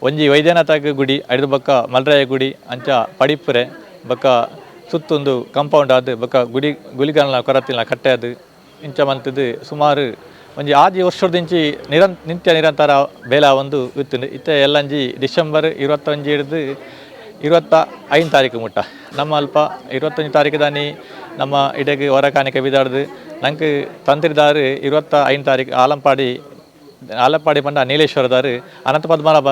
ಒಂಜಿ ವೈದ್ಯನಾಥಗ್ ಗುಡಿ ಐದು ಬಕ್ಕ ಮಲ್ರಾಯ ಗುಡಿ, ಅಂಚ ಪಡಿಪುರೆ, ಬಕ್ಕ ಸುತ್ತೊಂದು ಕಂಪೌಂಡ್ ಆದ್, ಬಕ್ಕ ಗುಡಿ ಗುಲಿಗಾಲ ಕೊರತಿನ ಕಟ್ಟೆ ಅದು ಇಂಚ ಮಂತದ್ದು ಸುಮಾರು ಒಂಜಿ ಆದಿ ವರ್ಷದಿಂಚಿ ನಿರಂ, ನಿತ್ಯ ನಿರಂತರ ಬೇಲ ಒಂದು ಇತ್ತು ಇತ್ತೆ ಎಲ್ಲಂಜಿ ಡಿಸೆಂಬರ್ ಇರುವತ್ತೊಂಜಿ ಹಿಡಿದು ಇರುವತ್ತ ಐದು ತಾರೀಕು ಮುಟ್ಟ. ನಮ್ಮ ಅಲ್ಪ ಇರುವತ್ತೊಂದು ತಾರೀಕು ದಾನಿ ನಮ್ಮ ಇಡಗೆ ಹೊರ ಕಾಣಿಕೆ ಬಿದಾಡ್ದು, ನಂಗೆ ತಂತ್ರಿದಾರು ಇರುವತ್ತ ಐದು ತಾರೀಕು, ಆಲಂಪಾಡಿ ಆಲಪ್ಪಾಡಿ ಪಂಡ ನೀಲೇಶ್ವರದಾರು ಅನಂತ ಪದ್ಮನಾಭ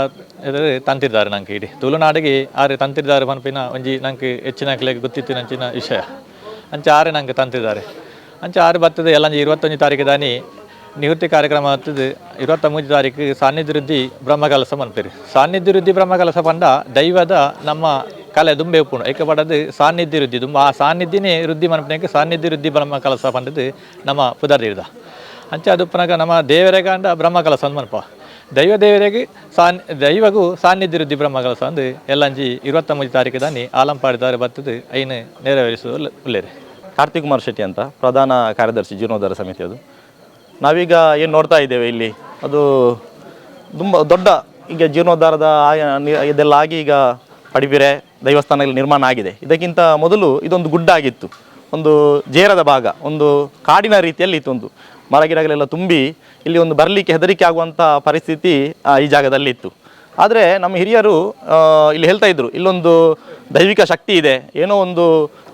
ತಂತಿದ್ದಾರೆ ನಂಗೆ ಇಡಿ. ತುಳುನಾಡಿಗೆ ಆರೆ ತಂತಿದ್ದಾರೆ ಪನ್ಪಿನ ಒಂಜಿ ನಂಗೆ ಹೆಚ್ಚಿನ ಕಲೆಗೆ ಗೊತ್ತಿತ್ತು ನಂಚಿನ ವಿಷಯ. ಅಂಚೆ ಆರೆ ನಂಗೆ ತಂತಿದ್ದಾರೆ ಅಂಚೆ ಆರು ಬರ್ತದೆ ಎಲ್ಲಂಜಿ ಇರುವತ್ತೊಂದು ತಾರೀಕು ದಾನಿ, ನಿವೃತ್ತಿ ಕಾರ್ಯಕ್ರಮ ಆಗ್ತದೆ ಇರುವತ್ತ ಮೂರು ತಾರೀಕು ಸಾನ್ನಿಧ್ಯ ವೃದ್ಧಿ ಬ್ರಹ್ಮಕಲಸ ಮನ್ಪೇರಿ ಸಾನ್ನಿಧ್ಯ ವೃದ್ಧಿ ಬ್ರಹ್ಮಕಲಸ ಪಂಡ ದೈವದ ನಮ್ಮ ಕಲೆ ದುಂಬೆ ಉಪ್ಪುಂಡು ಏಕೆ ಪಡದು? ಸಾನ್ನಿಧ್ಯ ವೃದ್ಧಿ ದುಂಬ. ಆ ಸಾನ್ನಿಧ್ಯನೇ ವೃದ್ಧಿ ಮನಪಿನಕ್ಕೆ ಸಾನ್ನಿಧ್ಯ ವೃದ್ಧಿ ಬ್ರಹ್ಮಕಲಸ ಪಂಡದು ನಮ್ಮ ಪುದರ್ದಿರ್ದ. ಅಂಚೆ ಅದು ಪುನಃ ನಮ್ಮ ದೇವರೆಗಾಂಡ ಬ್ರಹ್ಮಕಲ ಮನ್ಪ. ದೈವ ದೇವರಿಗೆ ಸಾನ್, ದೈವಗೂ ಸಾನ್ನಿಧ್ಯ ವೃದ್ಧಿ ಬ್ರಹ್ಮಕಲಸ ಅಂದು ಎಲ್ಲಂಜಿ ಇರುವತ್ತ ಮೂರು ತಾರೀಕು ದಾನಿ ಆಲಂಪಾಡಿದಾರೆ ಬರ್ತದೆ, ಐನು ನೆರವೇರಿಸುವ ಉಳ್ಳೇರಿ ಕಾರ್ತಿಕ್ ಕುಮಾರ್ ಶೆಟ್ಟಿ ಅಂತ, ಪ್ರಧಾನ ಕಾರ್ಯದರ್ಶಿ ಜೀರ್ಣೋದ್ಧಾರ ಸಮಿತಿ ಅದು. ನಾವೀಗ ಏನು ನೋಡ್ತಾ ಇದ್ದೇವೆ ಇಲ್ಲಿ? ಅದು ತುಂಬ ದೊಡ್ಡ ಈಗ ಜೀರ್ಣೋದ್ಧಾರದ ಇದೆಲ್ಲ ಆಗಿ ಈಗ ಪಡಿಬಿರೆ ಇಲ್ಲಿ ನಿರ್ಮಾಣ ಆಗಿದೆ. ಇದಕ್ಕಿಂತ ಮೊದಲು ಇದೊಂದು ಗುಡ್ಡ ಆಗಿತ್ತು. ಒಂದು ಜೇರದ ಭಾಗ, ಒಂದು ಕಾಡಿನ ರೀತಿಯಲ್ಲಿ ಇತ್ತು ಒಂದು ಮರಗಿಡಗಳೆಲ್ಲ ತುಂಬಿ ಇಲ್ಲಿ ಒಂದು ಬರಲಿಕ್ಕೆ ಹೆದರಿಕೆ ಆಗುವಂಥ ಪರಿಸ್ಥಿತಿ ಈ ಜಾಗದಲ್ಲಿ ಇತ್ತು ಆದರೆ ನಮ್ಮ ಹಿರಿಯರು ಇಲ್ಲಿ ಹೇಳ್ತಾ ಇದ್ರು, ಇಲ್ಲೊಂದು ದೈವಿಕ ಶಕ್ತಿ ಇದೆ, ಏನೋ ಒಂದು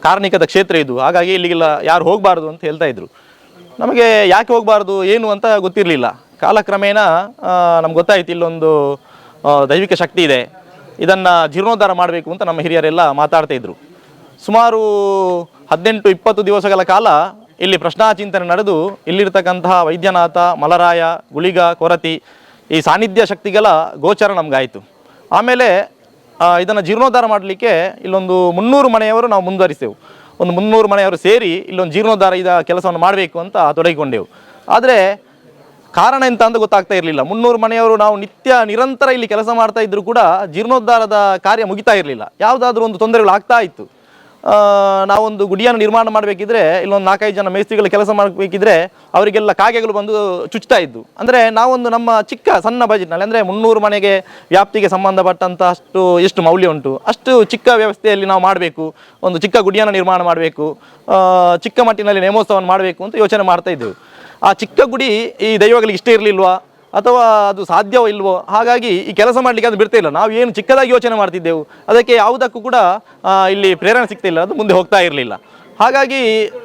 ಕಾರ್ಣಿಕದ ಕ್ಷೇತ್ರ ಇದು, ಹಾಗಾಗಿ ಇಲ್ಲಿಗೆಲ್ಲ ಯಾರು ಹೋಗಬಾರ್ದು ಅಂತ ಹೇಳ್ತಾ ಇದ್ರು. ನಮಗೆ ಯಾಕೆ ಹೋಗಬಾರ್ದು, ಏನು ಅಂತ ಗೊತ್ತಿರಲಿಲ್ಲ. ಕಾಲಕ್ರಮೇಣ ನಮ್ಗೆ ಗೊತ್ತಾಯಿತು ಇಲ್ಲೊಂದು ದೈವಿಕ ಶಕ್ತಿ ಇದೆ, ಇದನ್ನು ಜೀರ್ಣೋದ್ಧಾರ ಮಾಡಬೇಕು ಅಂತ ನಮ್ಮ ಹಿರಿಯರೆಲ್ಲ ಮಾತಾಡ್ತಾ ಇದ್ರು. ಸುಮಾರು ಹದಿನೆಂಟು ಇಪ್ಪತ್ತು ದಿವಸಗಳ ಕಾಲ ಇಲ್ಲಿ ಪ್ರಶ್ನಾಚಿಂತನೆ ನಡೆದು ಇಲ್ಲಿರ್ತಕ್ಕಂತಹ ವೈದ್ಯನಾಥ, ಮಲರಾಯ, ಗುಳಿಗ, ಕೊರತಿ ಈ ಸಾನ್ನಿಧ್ಯ ಶಕ್ತಿಗಳ ಗೋಚರ ನಮಗಾಯಿತು. ಆಮೇಲೆ ಇದನ್ನು ಜೀರ್ಣೋದ್ಧಾರ ಮಾಡಲಿಕ್ಕೆ ಇಲ್ಲೊಂದು ಮುನ್ನೂರು ಮನೆಯವರು ನಾವು ಮುಂದುವರಿಸೆವು. ಒಂದು ಮುನ್ನೂರು ಮನೆಯವರು ಸೇರಿ ಇಲ್ಲೊಂದು ಜೀರ್ಣೋದ್ಧಾರ ಇದ ಕೆಲಸವನ್ನು ಮಾಡಬೇಕು ಅಂತ ತೊಡಗಿಕೊಂಡೆವು. ಆದರೆ, ಕಾರಣ ಎಂತ ಅಂತ ಗೊತ್ತಾಗ್ತಾ ಇರಲಿಲ್ಲ. ಮುನ್ನೂರು ಮನೆಯವರು ನಾವು ನಿತ್ಯ ನಿರಂತರ ಇಲ್ಲಿ ಕೆಲಸ ಮಾಡ್ತಾ ಇದ್ದರೂ ಕೂಡ ಜೀರ್ಣೋದ್ಧಾರದ ಕಾರ್ಯ ಮುಗಿತಾ ಇರಲಿಲ್ಲ. ಯಾವುದಾದ್ರೂ ಒಂದು ತೊಂದರೆಗಳು ಆಗ್ತಾ ಇತ್ತು. ನಾವೊಂದು ಗುಡಿಯನ್ನು ನಿರ್ಮಾಣ ಮಾಡಬೇಕಿದ್ರೆ, ಇಲ್ಲೊಂದು ನಾಲ್ಕೈದು ಜನ ಮೇಸ್ತ್ರಿಗಳು ಕೆಲಸ ಮಾಡಬೇಕಿದ್ರೆ, ಅವರಿಗೆಲ್ಲ ಕಾಗೆಗಳು ಬಂದು ಚುಚ್ತಾ ಇದ್ದು. ಅಂದರೆ ನಾವೊಂದು ನಮ್ಮ ಚಿಕ್ಕ, ಸಣ್ಣ ಬಜೆಟ್ನಲ್ಲಿ ಅಂದರೆ ಮುನ್ನೂರು ಮನೆಗೆ ವ್ಯಾಪ್ತಿಗೆ ಸಂಬಂಧಪಟ್ಟಂಥ ಅಷ್ಟು ಎಷ್ಟು ಮೌಲ್ಯ ಉಂಟು, ಅಷ್ಟು ಚಿಕ್ಕ ವ್ಯವಸ್ಥೆಯಲ್ಲಿ ನಾವು ಮಾಡಬೇಕು, ಒಂದು ಚಿಕ್ಕ ಗುಡಿಯನ್ನು ನಿರ್ಮಾಣ ಮಾಡಬೇಕು ಚಿಕ್ಕ ಮಟ್ಟಿನಲ್ಲಿ ನೇಮೋತ್ಸವವನ್ನು ಮಾಡಬೇಕು ಅಂತ ಯೋಚನೆ ಮಾಡ್ತಾ ಇದ್ದೆವು. ಆ ಚಿಕ್ಕ ಗುಡಿ ಈ ದೈವಗಳಿಗೆ ಇಷ್ಟ ಇರಲಿಲ್ವಾ? ಅಥವಾ ಅದು ಸಾಧ್ಯವೋ ಇಲ್ವೋ, ಹಾಗಾಗಿ ಈ ಕೆಲಸ ಮಾಡಲಿಕ್ಕೆ ಅದು ಬಿಡ್ತಾ ಇಲ್ಲ. ನಾವು ಏನು ಚಿಕ್ಕದಾಗಿ ಯೋಚನೆ ಮಾಡ್ತಿದ್ದೆವು, ಅದಕ್ಕೆ ಯಾವುದಕ್ಕೂ ಕೂಡ ಇಲ್ಲಿ ಪ್ರೇರಣೆ ಸಿಗ್ತಿಲ್ಲ ಅದು ಮುಂದೆ ಹೋಗ್ತಾ ಇರಲಿಲ್ಲ. ಹಾಗಾಗಿ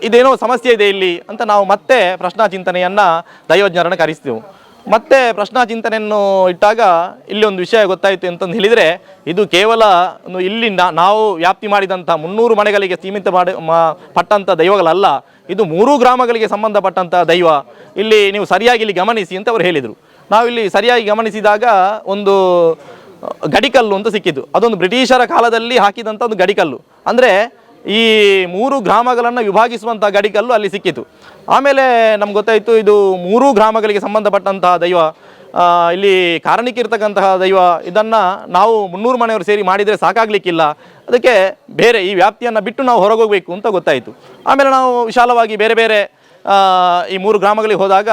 ಇದೇನೋ ಸಮಸ್ಯೆ ಇದೆ ಇಲ್ಲಿ ಅಂತ ನಾವು ಮತ್ತೆ ಪ್ರಶ್ನಾ ಚಿಂತನೆಯನ್ನು ದೈವಜ್ಞರನ್ನು ಕರೆಸ್ತೇವೆ ಮತ್ತೆ ಪ್ರಶ್ನಾ ಚಿಂತನೆಯನ್ನು ಇಟ್ಟಾಗ ಇಲ್ಲಿ ಒಂದು ವಿಷಯ ಗೊತ್ತಾಯಿತು ಅಂತಂದು ಹೇಳಿದರೆ, ಇದು ಕೇವಲ ಇಲ್ಲಿ ನಾವು ವ್ಯಾಪ್ತಿ ಮಾಡಿದಂಥ ಮುನ್ನೂರು ಮನೆಗಳಿಗೆ ಸೀಮಿತ ಮಾಡಿ ಪಟ್ಟಂಥ ದೈವಗಳಲ್ಲ, ಇದು ಮೂರೂ ಗ್ರಾಮಗಳಿಗೆ ಸಂಬಂಧಪಟ್ಟಂಥ ದೈವ. ಇಲ್ಲಿ ನೀವು ಸರಿಯಾಗಿ ಇಲ್ಲಿ ಗಮನಿಸಿ ಅಂತ ಅವರು ಹೇಳಿದರು. ನಾವು ಇಲ್ಲಿ ಸರಿಯಾಗಿ ಗಮನಿಸಿದಾಗ ಒಂದು ಗಡಿಕಲ್ಲು ಅಂತ ಸಿಕ್ಕಿದ್ದು. ಅದೊಂದು ಬ್ರಿಟಿಷರ ಕಾಲದಲ್ಲಿ ಹಾಕಿದಂಥ ಒಂದು ಗಡಿಕಲ್ಲು. ಅಂದರೆ ಈ ಮೂರು ಗ್ರಾಮಗಳನ್ನು ವಿಭಾಗಿಸುವಂಥ ಗಡಿಕಲ್ಲು ಅಲ್ಲಿ ಸಿಕ್ಕಿತು ಆಮೇಲೆ ನಮ್ಗೆ ಗೊತ್ತಾಯಿತು, ಇದು ಮೂರು ಗ್ರಾಮಗಳಿಗೆ ಸಂಬಂಧಪಟ್ಟಂತಹ ದೈವ ಇಲ್ಲಿ ಕಾರಣಕ್ಕಿರ್ತಕ್ಕಂತಹ ದೈವ, ಇದನ್ನು ನಾವು ಮುನ್ನೂರು ಮನೆಯವರು ಸೇರಿ ಮಾಡಿದರೆ ಸಾಕಾಗಲಿಕ್ಕಿಲ್ಲ. ಅದಕ್ಕೆ ಬೇರೆ ಈ ವ್ಯಾಪ್ತಿಯನ್ನು ಬಿಟ್ಟು ನಾವು ಹೊರಗೋಗಬೇಕು ಅಂತ ಗೊತ್ತಾಯಿತು. ಆಮೇಲೆ ನಾವು ವಿಶಾಲವಾಗಿ ಬೇರೆ ಬೇರೆ ಈ ಮೂರು ಗ್ರಾಮಗಳಿಗೆ ಹೋದಾಗ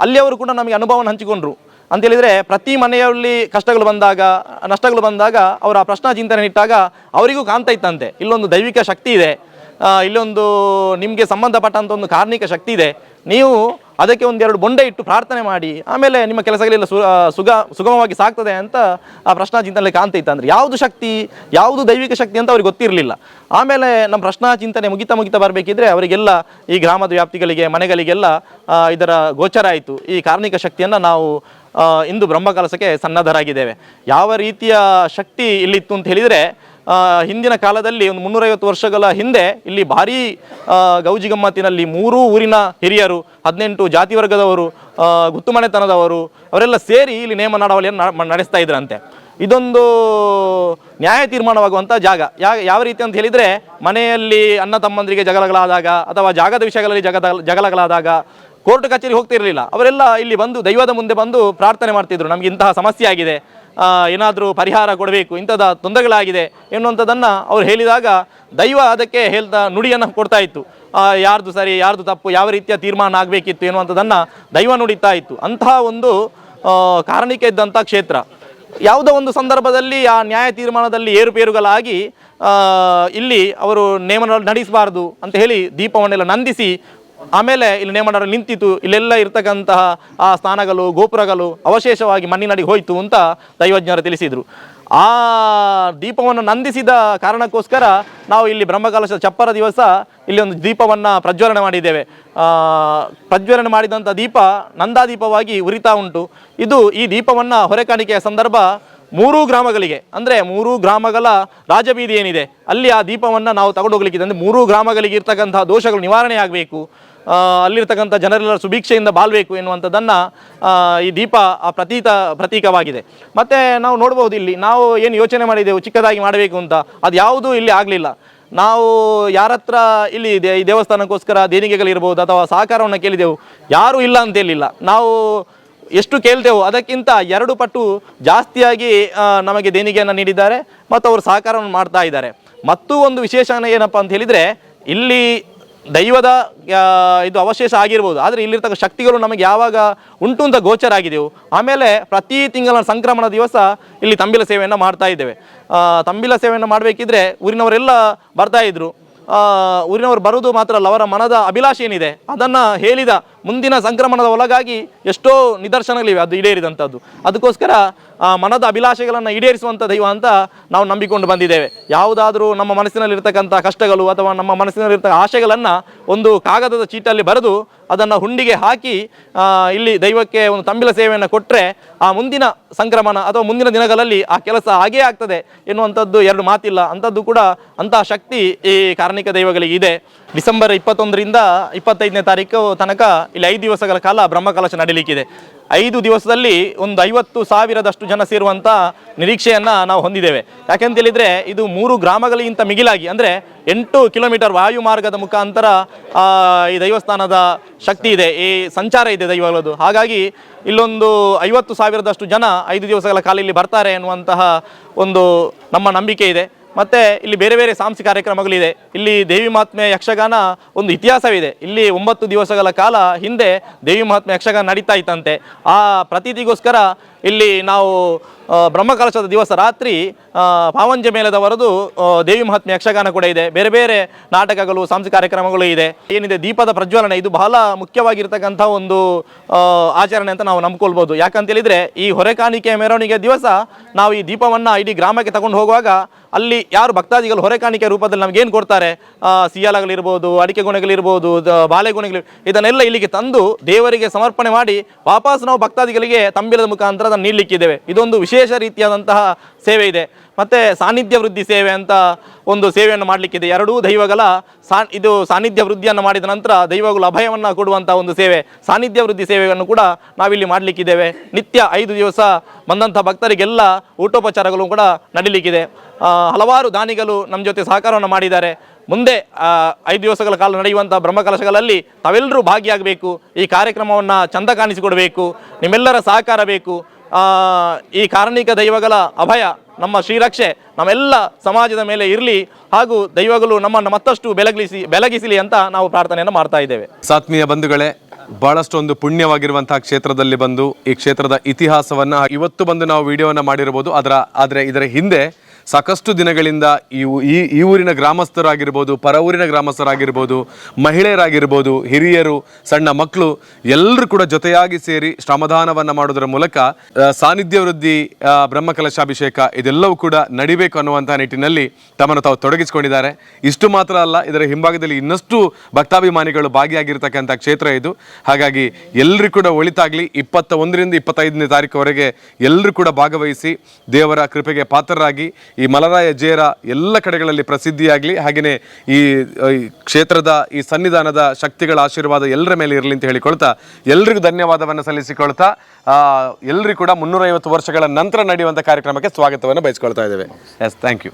ಅಲ್ಲಿಯವರು ಕೂಡ ನಮಗೆ ಅನುಭವವನ್ನು ಹಂಚಿಕೊಂಡ್ರು. ಅಂತ ಹೇಳಿದರೆ ಪ್ರತಿ ಮನೆಯಲ್ಲಿ ಕಷ್ಟಗಳು ಬಂದಾಗ, ನಷ್ಟಗಳು ಬಂದಾಗ ಅವರ ಪ್ರಶ್ನಾ ಚಿಂತನೆ ಇಟ್ಟಾಗ ಅವರಿಗೂ ಕಾಣ್ತಾ ಇತ್ತಂತೆ. ಇಲ್ಲೊಂದು ದೈವಿಕ ಶಕ್ತಿ ಇದೆ. ಇಲ್ಲೊಂದು ನಿಮಗೆ ಸಂಬಂಧಪಟ್ಟಂಥ ಒಂದು ಕಾರ್ಮಿಕ ಶಕ್ತಿ ಇದೆ. ನೀವು ಅದಕ್ಕೆ ಒಂದೆರಡು ಬೊಂಡೆ ಇಟ್ಟು ಪ್ರಾರ್ಥನೆ ಮಾಡಿ, ಆಮೇಲೆ ನಿಮ್ಮ ಕೆಲಸಗಳೆಲ್ಲ ಸುಗ, ಸುಗಮವಾಗಿ ಸಾಗ್ತದೆ ಅಂತ ಆ ಪ್ರಶ್ನಾ ಚಿಂತನೆ ಕಾಣ್ತಾ ಇತ್ತು ಅಂದರೆ ಯಾವುದು ಶಕ್ತಿ, ಯಾವುದು ದೈವಿಕ ಶಕ್ತಿ ಅಂತ ಅವ್ರಿಗೆ ಗೊತ್ತಿರಲಿಲ್ಲ. ಆಮೇಲೆ ನಮ್ಮ ಪ್ರಶ್ನಾ ಚಿಂತನೆ ಮುಗಿತಾ ಮುಗಿತಾ ಬರಬೇಕಿದ್ರೆ ಅವರಿಗೆಲ್ಲ ಈ ಗ್ರಾಮದ ವ್ಯಾಪ್ತಿಗಳಿಗೆ, ಮನೆಗಳಿಗೆಲ್ಲ ಇದರ ಗೋಚರ ಆಯಿತು. ಈ ಕಾರ್ಮಿಕ ಶಕ್ತಿಯನ್ನು ನಾವು ಇಂದು ಬ್ರಹ್ಮಕಲಸಕ್ಕೆ ಸನ್ನದ್ಧರಾಗಿದ್ದೇವೆ. ಯಾವ ರೀತಿಯ ಶಕ್ತಿ ಇಲ್ಲಿತ್ತು ಅಂತ ಹೇಳಿದರೆ ಹಿಂದಿನ ಕಾಲದಲ್ಲಿ ಒಂದು ಮುನ್ನೂರೈವತ್ತು ವರ್ಷಗಳ ಹಿಂದೆ ಇಲ್ಲಿ ಭಾರೀ ಗೌಜಿ ಗಮ್ಮತ್ತಿನಲ್ಲಿ ಮೂರೂ ಊರಿನ ಹಿರಿಯರು, ಹದಿನೆಂಟು ಜಾತಿ ವರ್ಗದವರು ಗುತ್ತುಮನೆತನದವರು, ಅವರೆಲ್ಲ ಸೇರಿ ಇಲ್ಲಿ ನೇಮ ನಡಾವಳಿಯನ್ನು ನಡೆಸ್ತಾ ಇದ್ರಂತೆ. ಇದೊಂದು ನ್ಯಾಯ ತೀರ್ಮಾನವಾಗುವಂಥ ಜಾಗ. ಯಾವ ರೀತಿ ಅಂತ ಹೇಳಿದರೆ, ಮನೆಯಲ್ಲಿ ಅಣ್ಣ ತಮ್ಮಂದರಿಗೆ ಜಗಳಗಳಾದಾಗ ಅಥವಾ ಜಾಗದ ವಿಷಯಗಳಲ್ಲಿ ಜಗದ, ಜಗಳಗಳಾದಾಗ ಕೋರ್ಟ್ ಕಚೇರಿ ಹೋಗ್ತಿರಲಿಲ್ಲ. ಅವರೆಲ್ಲ ಇಲ್ಲಿ ಬಂದು ದೈವದ ಮುಂದೆ ಬಂದು ಪ್ರಾರ್ಥನೆ ಮಾಡ್ತಿದ್ರು. ನಮಗೆ ಇಂತಹ ಸಮಸ್ಯೆ ಆಗಿದೆ. ಏನಾದರೂ ಪರಿಹಾರ ಕೊಡಬೇಕು, ಇಂಥದ ತೊಂದರೆಗಳಾಗಿದೆ ಎನ್ನುವಂಥದ್ದನ್ನು ಅವ್ರು ಹೇಳಿದಾಗ ದೈವ ಅದಕ್ಕೆ ಹೇಳ್ತಾ ನುಡಿಯನ್ನು ಕೊಡ್ತಾ ಇತ್ತು. ಯಾರ್ದು ಸರಿ, ಯಾರ್ದು ತಪ್ಪು, ಯಾವ ರೀತಿಯ ತೀರ್ಮಾನ ಆಗಬೇಕಿತ್ತು ಎನ್ನುವಂಥದ್ದನ್ನು ದೈವ ನುಡಿತಾ ಇತ್ತು. ಅಂತಹ ಒಂದು ಕಾರಣಕ್ಕೆ ಕಾರಣಿಕ ಇದ್ದಂಥ ಕ್ಷೇತ್ರ. ಯಾವುದೋ ಒಂದು ಸಂದರ್ಭದಲ್ಲಿ ಆ ನ್ಯಾಯ ತೀರ್ಮಾನದಲ್ಲಿ ಏರುಪೇರುಗಳಾಗಿ ಇಲ್ಲಿ ಅವರು ನೇಮನ ನಡೆಸಬಾರ್ದು ಅಂತ ಹೇಳಿ ದೀಪವನ್ನೆಲ್ಲ ನಂದಿಸಿ ಆಮೇಲೆ ಇಲ್ಲಿ ನೇಮನವರು ನಿಂತಿತು. ಇಲ್ಲೆಲ್ಲ ಇರ್ತಕ್ಕಂತಹ ಆ ಸ್ಥಾನಗಳು ಗೋಪುರಗಳು ಅವಶೇಷವಾಗಿ ಮಣ್ಣಿನಡಿ ಹೋಯಿತು ಅಂತ ದೈವಜ್ಞರು ತಿಳಿಸಿದರು. ಆ ದೀಪವನ್ನು ನಂದಿಸಿದ ಕಾರಣಕ್ಕೋಸ್ಕರ ನಾವು ಇಲ್ಲಿ ಬ್ರಹ್ಮಕಲಶ ಚಪ್ಪರ ದಿವಸ ಇಲ್ಲಿ ಒಂದು ದೀಪವನ್ನು ಪ್ರಜ್ವಲನೆ ಮಾಡಿದ್ದೇವೆ. ಪ್ರಜ್ವಲನೆ ಮಾಡಿದಂಥ ದೀಪ ನಂದಾದೀಪವಾಗಿ ಉರಿತಾ ಉಂಟು. ಇದು ಈ ದೀಪವನ್ನು ಹೊರೆಕಾಣಿಕೆಯ ಸಂದರ್ಭ ಮೂರೂ ಗ್ರಾಮಗಳಿಗೆ, ಅಂದರೆ ಮೂರೂ ಗ್ರಾಮಗಳ ರಾಜಬೀದಿ ಏನಿದೆ, ಅಲ್ಲಿ ಆ ದೀಪವನ್ನು ನಾವು ತಗೊಂಡೋಗ್ಲಿಕ್ಕಿದೆ. ಅಂದರೆ ಮೂರೂ ಗ್ರಾಮಗಳಿಗೆ ಇರ್ತಕ್ಕಂತಹ ದೋಷಗಳು ನಿವಾರಣೆ ಆಗಬೇಕು. ಅಲ್ಲಿರ್ತಕ್ಕಂಥ ಜನರೆಲ್ಲ ಸುಭಿಕ್ಷೆಯಿಂದ ಬಾಳ್ಬೇಕು ಎನ್ನುವಂಥದ್ದನ್ನು ಈ ದೀಪ, ಆ ಪ್ರತೀತ, ಪ್ರತೀಕವಾಗಿದೆ. ಮತ್ತು ನಾವು ನೋಡಬಹುದು ಇಲ್ಲಿ, ನಾವು ಏನು ಯೋಚನೆ ಮಾಡಿದೆವು, ಚಿಕ್ಕದಾಗಿ ಮಾಡಬೇಕು ಅಂತ. ಅದು ಯಾವುದೂ ಇಲ್ಲಿ ಆಗಲಿಲ್ಲ. ನಾವು ಯಾರತ್ರ ಇಲ್ಲಿ ಈ ದೇವಸ್ಥಾನಕ್ಕೋಸ್ಕರ ದೇಣಿಗೆಗಳಿರ್ಬೋದು ಅಥವಾ ಸಹಕಾರವನ್ನು ಕೇಳಿದೆವು, ಯಾರೂ ಇಲ್ಲ ಅಂತ ಹೇಳಿಲ್ಲ. ನಾವು ಎಷ್ಟು ಕೇಳ್ತೇವೋ ಅದಕ್ಕಿಂತ ಎರಡು ಪಟ್ಟು ಜಾಸ್ತಿಯಾಗಿ ನಮಗೆ ದೇಣಿಗೆಯನ್ನು ನೀಡಿದ್ದಾರೆ ಮತ್ತು ಅವರು ಸಹಕಾರವನ್ನು ಮಾಡ್ತಾ ಇದ್ದಾರೆ. ಮತ್ತು ಒಂದು ವಿಶೇಷ ಏನಪ್ಪ ಅಂತ ಹೇಳಿದರೆ, ಇಲ್ಲಿ ದೈವದ ಇದು ಅವಶೇಷ ಆಗಿರ್ಬೋದು, ಆದರೆ ಇಲ್ಲಿರ್ತಕ್ಕ ಶಕ್ತಿಗಳು ನಮಗೆ ಯಾವಾಗ ಉಂಟು ಅಂತ ಗೋಚರ ಆಗಿದೆವು ಆಮೇಲೆ ಪ್ರತಿ ತಿಂಗಳ ಸಂಕ್ರಮಣ ದಿವಸ ಇಲ್ಲಿ ತಂಬಿಲ ಸೇವೆಯನ್ನು ಮಾಡ್ತಾ ಇದ್ದೇವೆ. ತಂಬಿಲ ಸೇವೆಯನ್ನು ಮಾಡಬೇಕಿದ್ರೆ ಊರಿನವರೆಲ್ಲ ಬರ್ತಾ ಇದ್ರು. ಊರಿನವರು ಬರೋದು ಮಾತ್ರ ಅಲ್ಲ, ಅವರ ಮನದ ಅಭಿಲಾಷೆ ಏನಿದೆ ಅದನ್ನು ಹೇಳಿದ ಮುಂದಿನ ಸಂಕ್ರಮಣದ ಒಳಗಾಗಿ ಎಷ್ಟೋ ನಿದರ್ಶನಗಳಿವೆ, ಅದು ಈಡೇರಿದಂಥದ್ದು. ಅದಕ್ಕೋಸ್ಕರ, ಆ, ಮನದ ಅಭಿಲಾಷೆಗಳನ್ನು ಈಡೇರಿಸುವಂಥ ದೈವ ಅಂತ ನಾವು ನಂಬಿಕೊಂಡು ಬಂದಿದ್ದೇವೆ. ಯಾವುದಾದರೂ ನಮ್ಮ ಮನಸ್ಸಿನಲ್ಲಿರ್ತಕ್ಕಂಥ ಕಷ್ಟಗಳು ಅಥವಾ ನಮ್ಮ ಮನಸ್ಸಿನಲ್ಲಿರ್ತಕ್ಕ ಆಶೆಗಳನ್ನು ಒಂದು ಕಾಗದದ ಚೀಟಲ್ಲಿ ಬರೆದು ಅದನ್ನು ಹುಂಡಿಗೆ ಹಾಕಿ ಇಲ್ಲಿ ದೈವಕ್ಕೆ ಒಂದು ತಂಬಿಲ ಸೇವೆಯನ್ನು ಕೊಟ್ಟರೆ ಆ ಮುಂದಿನ ಸಂಕ್ರಮಣ ಅಥವಾ ಮುಂದಿನ ದಿನಗಳಲ್ಲಿ ಆ ಕೆಲಸ ಆಗೇ ಆಗ್ತದೆ ಎನ್ನುವಂಥದ್ದು ಎರಡು ಮಾತಿಲ್ಲ. ಅಂಥದ್ದು ಕೂಡ ಅಂತಹ ಶಕ್ತಿ ಈ ಕಾರ್ಣಿಕ ದೈವಗಳಿಗೆ ಇದೆ. ಡಿಸೆಂಬರ್ ಇಪ್ಪತ್ತೊಂದರಿಂದ ಇಪ್ಪತ್ತೈದನೇ ತಾರೀಕು ತನಕ ಇಲ್ಲಿ ಐದು ದಿವಸಗಳ ಕಾಲ ಬ್ರಹ್ಮಕಲಶ ನಡೀಲಿಕ್ಕಿದೆ. ಐದು ದಿವಸದಲ್ಲಿ ಒಂದು ಐವತ್ತು ಸಾವಿರದಷ್ಟು ಜನ ಸೇರುವಂಥ ನಿರೀಕ್ಷೆಯನ್ನು ನಾವು ಹೊಂದಿದ್ದೇವೆ. ಯಾಕೆಂತ ಹೇಳಿದರೆ ಇದು ಮೂರು ಗ್ರಾಮಗಳಿಗಿಂತ ಮಿಗಿಲಾಗಿ, ಅಂದರೆ ಎಂಟು ಕಿಲೋಮೀಟರ್ ವಾಯು ಮಾರ್ಗದ ಮುಖಾಂತರ ಈ ದೈವಸ್ಥಾನದ ಶಕ್ತಿ ಇದೆ, ಈ ಸಂಚಾರ ಇದೆ ದೈವಗಳದು ಹಾಗಾಗಿ ಇಲ್ಲೊಂದು ಐವತ್ತು ಸಾವಿರದಷ್ಟು ಜನ ಐದು ದಿವಸಗಳ ಕಾಲ ಇಲ್ಲಿ ಬರ್ತಾರೆ ಎನ್ನುವಂತಹ ಒಂದು ನಮ್ಮ ನಂಬಿಕೆ ಇದೆ. ಮತ್ತು ಇಲ್ಲಿ ಬೇರೆ ಬೇರೆ ಸಾಂಸ್ಕೃತಿಕ ಕಾರ್ಯಕ್ರಮಗಳಿದೆ. ಇಲ್ಲಿ ದೇವಿ ಮಹಾತ್ಮೆ ಯಕ್ಷಗಾನ ಒಂದು ಇತಿಹಾಸವಿದೆ. ಇಲ್ಲಿ ಒಂಬತ್ತು ದಿವಸಗಳ ಕಾಲ ಹಿಂದೆ ದೇವಿ ಮಹಾತ್ಮೆ ಯಕ್ಷಗಾನ ನಡೀತಾ ಇತ್ತಂತೆ. ಆ ಪ್ರತೀತಿಗೋಸ್ಕರ ಇಲ್ಲಿ ನಾವು ಬ್ರಹ್ಮಕಲಶದ ದಿವಸ ರಾತ್ರಿ ಪಾವಂಜ ಮೇಲದವರದು ದೇವಿ ಮಹಾತ್ಮೆ ಯಕ್ಷಗಾನ ಕೂಡ ಇದೆ. ಬೇರೆ ಬೇರೆ ನಾಟಕಗಳು, ಸಾಂಸ್ಕೃತಿಕ ಕಾರ್ಯಕ್ರಮಗಳು ಇದೆ. ಏನಿದೆ, ದೀಪದ ಪ್ರಜ್ವಲನೆ, ಇದು ಬಹಳ ಮುಖ್ಯವಾಗಿರ್ತಕ್ಕಂಥ ಒಂದು ಆಚರಣೆ ಅಂತ ನಾವು ನಂಬ್ಕೊಳ್ಬೋದು. ಯಾಕಂತ ಹೇಳಿದರೆ ಈ ಹೊರೆಕಾಣಿಕೆಯ ಮೆರವಣಿಗೆ ದಿವಸ ನಾವು ಈ ದೀಪವನ್ನು ಇಡೀ ಗ್ರಾಮಕ್ಕೆ ತಗೊಂಡು ಹೋಗುವಾಗ ಅಲ್ಲಿ ಯಾರು ಭಕ್ತಾದಿಗಳು ಹೊರೆಕಾಣಿಕೆ ರೂಪದಲ್ಲಿ ನಮಗೇನು ಕೊಡ್ತಾರೆ? ಸಿಯಾಲಗಳಿರ್ಬೋದು, ಅಡಿಕೆ ಗುಣಗಳಿರ್ಬೋದು ಬಾಳೆಗುಣಗಳು ಇದನ್ನೆಲ್ಲ ಇಲ್ಲಿಗೆ ತಂದು ದೇವರಿಗೆ ಸಮರ್ಪಣೆ ಮಾಡಿ ವಾಪಸ್ ನಾವು ಭಕ್ತಾದಿಗಳಿಗೆ ತಂಬಿಲದ ಮುಖಾಂತರ ಅದನ್ನು ನೀಡಲಿಕ್ಕಿದ್ದೇವೆ. ಇದೊಂದು ವಿಶೇಷ ರೀತಿಯಾದಂತಹ ಸೇವೆ ಇದೆ. ಮತ್ತು ಸಾನ್ನಿಧ್ಯ ವೃದ್ಧಿ ಸೇವೆ ಅಂತ ಒಂದು ಸೇವೆಯನ್ನು ಮಾಡಲಿಕ್ಕಿದೆ. ಎರಡೂ ದೈವಗಳ ಸಾ, ಇದು ಸಾನ್ನಿಧ್ಯ ವೃದ್ಧಿಯನ್ನು ಮಾಡಿದ ನಂತರ ದೈವಗಳು ಅಭಯವನ್ನು ಕೊಡುವಂಥ ಒಂದು ಸೇವೆ, ಸಾನ್ನಿಧ್ಯ ವೃದ್ಧಿ ಸೇವೆಯನ್ನು ಕೂಡ ನಾವಿಲ್ಲಿ ಮಾಡಲಿಕ್ಕಿದ್ದೇವೆ. ನಿತ್ಯ ಐದು ದಿವಸ ಬಂದಂಥ ಭಕ್ತರಿಗೆಲ್ಲ ಊಟೋಪಚಾರಗಳು ಕೂಡ ನಡೀಲಿಕ್ಕಿದೆ. ಹಲವಾರು ದಾನಿಗಳು ನಮ್ಮ ಜೊತೆ ಸಹಕಾರವನ್ನು ಮಾಡಿದ್ದಾರೆ. ಮುಂದೆ ಐದು ದಿವಸಗಳ ಕಾಲ ನಡೆಯುವಂಥ ಬ್ರಹ್ಮಕಲಶಗಳಲ್ಲಿ ತಾವೆಲ್ಲರೂ ಭಾಗಿಯಾಗಬೇಕು. ಈ ಕಾರ್ಯಕ್ರಮವನ್ನು ಚಂದ ಕಾಣಿಸಿಕೊಡಬೇಕು. ನಿಮ್ಮೆಲ್ಲರ ಸಹಕಾರ ಬೇಕು. ಈ ಕಾರಣಿಕ ದೈವಗಳ ಅಭಯ, ನಮ್ಮ ಶ್ರೀರಕ್ಷೆ, ನಮ್ಮೆಲ್ಲ ಸಮಾಜದ ಮೇಲೆ ಇರಲಿ ಹಾಗೂ ದೈವಗಳು ನಮ್ಮನ್ನು ಮತ್ತಷ್ಟು ಬೆಳಗಿಸಿ ಬೆಲಗಿಸಲಿ ಅಂತ ನಾವು ಪ್ರಾರ್ಥನೆಯನ್ನು ಮಾಡ್ತಾ ಇದ್ದೇವೆ. ಸಾತ್ಮೀಯ ಬಂಧುಗಳೇ ಬಹಳಷ್ಟು ಒಂದು ಪುಣ್ಯವಾಗಿರುವಂತಹ ಕ್ಷೇತ್ರದಲ್ಲಿ ಬಂದು ಈ ಕ್ಷೇತ್ರದ ಇತಿಹಾಸವನ್ನು, ಇವತ್ತು ಬಂದು ನಾವು ವಿಡಿಯೋವನ್ನು ಮಾಡಿರ್ಬೋದು, ಅದರ, ಆದರೆ ಇದರ ಹಿಂದೆ ಸಾಕಷ್ಟು ದಿನಗಳಿಂದ ಈ ಈ ಊರಿನ ಗ್ರಾಮಸ್ಥರಾಗಿರ್ಬೋದು ಪರ ಊರಿನ ಗ್ರಾಮಸ್ಥರಾಗಿರ್ಬೋದು ಮಹಿಳೆಯರಾಗಿರ್ಬೋದು ಹಿರಿಯರು ಸಣ್ಣ ಮಕ್ಕಳು ಎಲ್ಲರೂ ಕೂಡ ಜೊತೆಯಾಗಿ ಸೇರಿ ಶ್ರಮದಾನವನ್ನು ಮಾಡೋದರ ಮೂಲಕ ಆ, ಸಾನ್ನಿಧ್ಯ ವೃದ್ಧಿ ಬ್ರಹ್ಮಕಲಶಾಭಿಷೇಕ ಇದೆಲ್ಲವೂ ಕೂಡ ನಡಿಬೇಕು ಅನ್ನುವಂಥ ನಿಟ್ಟಿನಲ್ಲಿ ತಮ್ಮನ್ನು ತಾವು ತೊಡಗಿಸಿಕೊಂಡಿದ್ದಾರೆ. ಇಷ್ಟು ಮಾತ್ರ ಅಲ್ಲ ಇದರ ಹಿಂಭಾಗದಲ್ಲಿ ಇನ್ನಷ್ಟು ಭಕ್ತಾಭಿಮಾನಿಗಳು ಭಾಗಿಯಾಗಿರ್ತಕ್ಕಂಥ ಕ್ಷೇತ್ರ ಇದು. ಹಾಗಾಗಿ ಎಲ್ಲರೂ ಕೂಡ ಒಳಿತಾಗ್ಲಿ ಇಪ್ಪತ್ತ ಒಂದರಿಂದ ಇಪ್ಪತ್ತೈದನೇ ತಾರೀಕುವರೆಗೆ ಎಲ್ಲರೂ ಕೂಡ ಭಾಗವಹಿಸಿ ದೇವರ ಕೃಪೆಗೆ ಪಾತ್ರರಾಗಿ ಈ ಮಲರಾಯ ಜೇರ ಎಲ್ಲ ಕಡೆಗಳಲ್ಲಿ ಪ್ರಸಿದ್ಧಿಯಾಗಲಿ ಹಾಗೆಯೇ ಈ ಕ್ಷೇತ್ರದ ಈ ಸನ್ನಿಧಾನದ ಶಕ್ತಿಗಳ ಆಶೀರ್ವಾದ ಎಲ್ಲರ ಮೇಲೆ ಇರಲಿ ಅಂತ ಹೇಳಿಕೊಳ್ತಾ ಎಲ್ರಿಗೂ ಧನ್ಯವಾದವನ್ನು ಸಲ್ಲಿಸಿಕೊಳ್ತಾ ಎಲ್ಲರಿಗೂ ಕೂಡ ಮುನ್ನೂರೈವತ್ತು ವರ್ಷಗಳ ನಂತರ ನಡೆಯುವಂಥ ಕಾರ್ಯಕ್ರಮಕ್ಕೆ ಸ್ವಾಗತವನ್ನು ಬಯಸ್ಕೊಳ್ತಾ ಇದ್ದೇವೆ. Yes thank you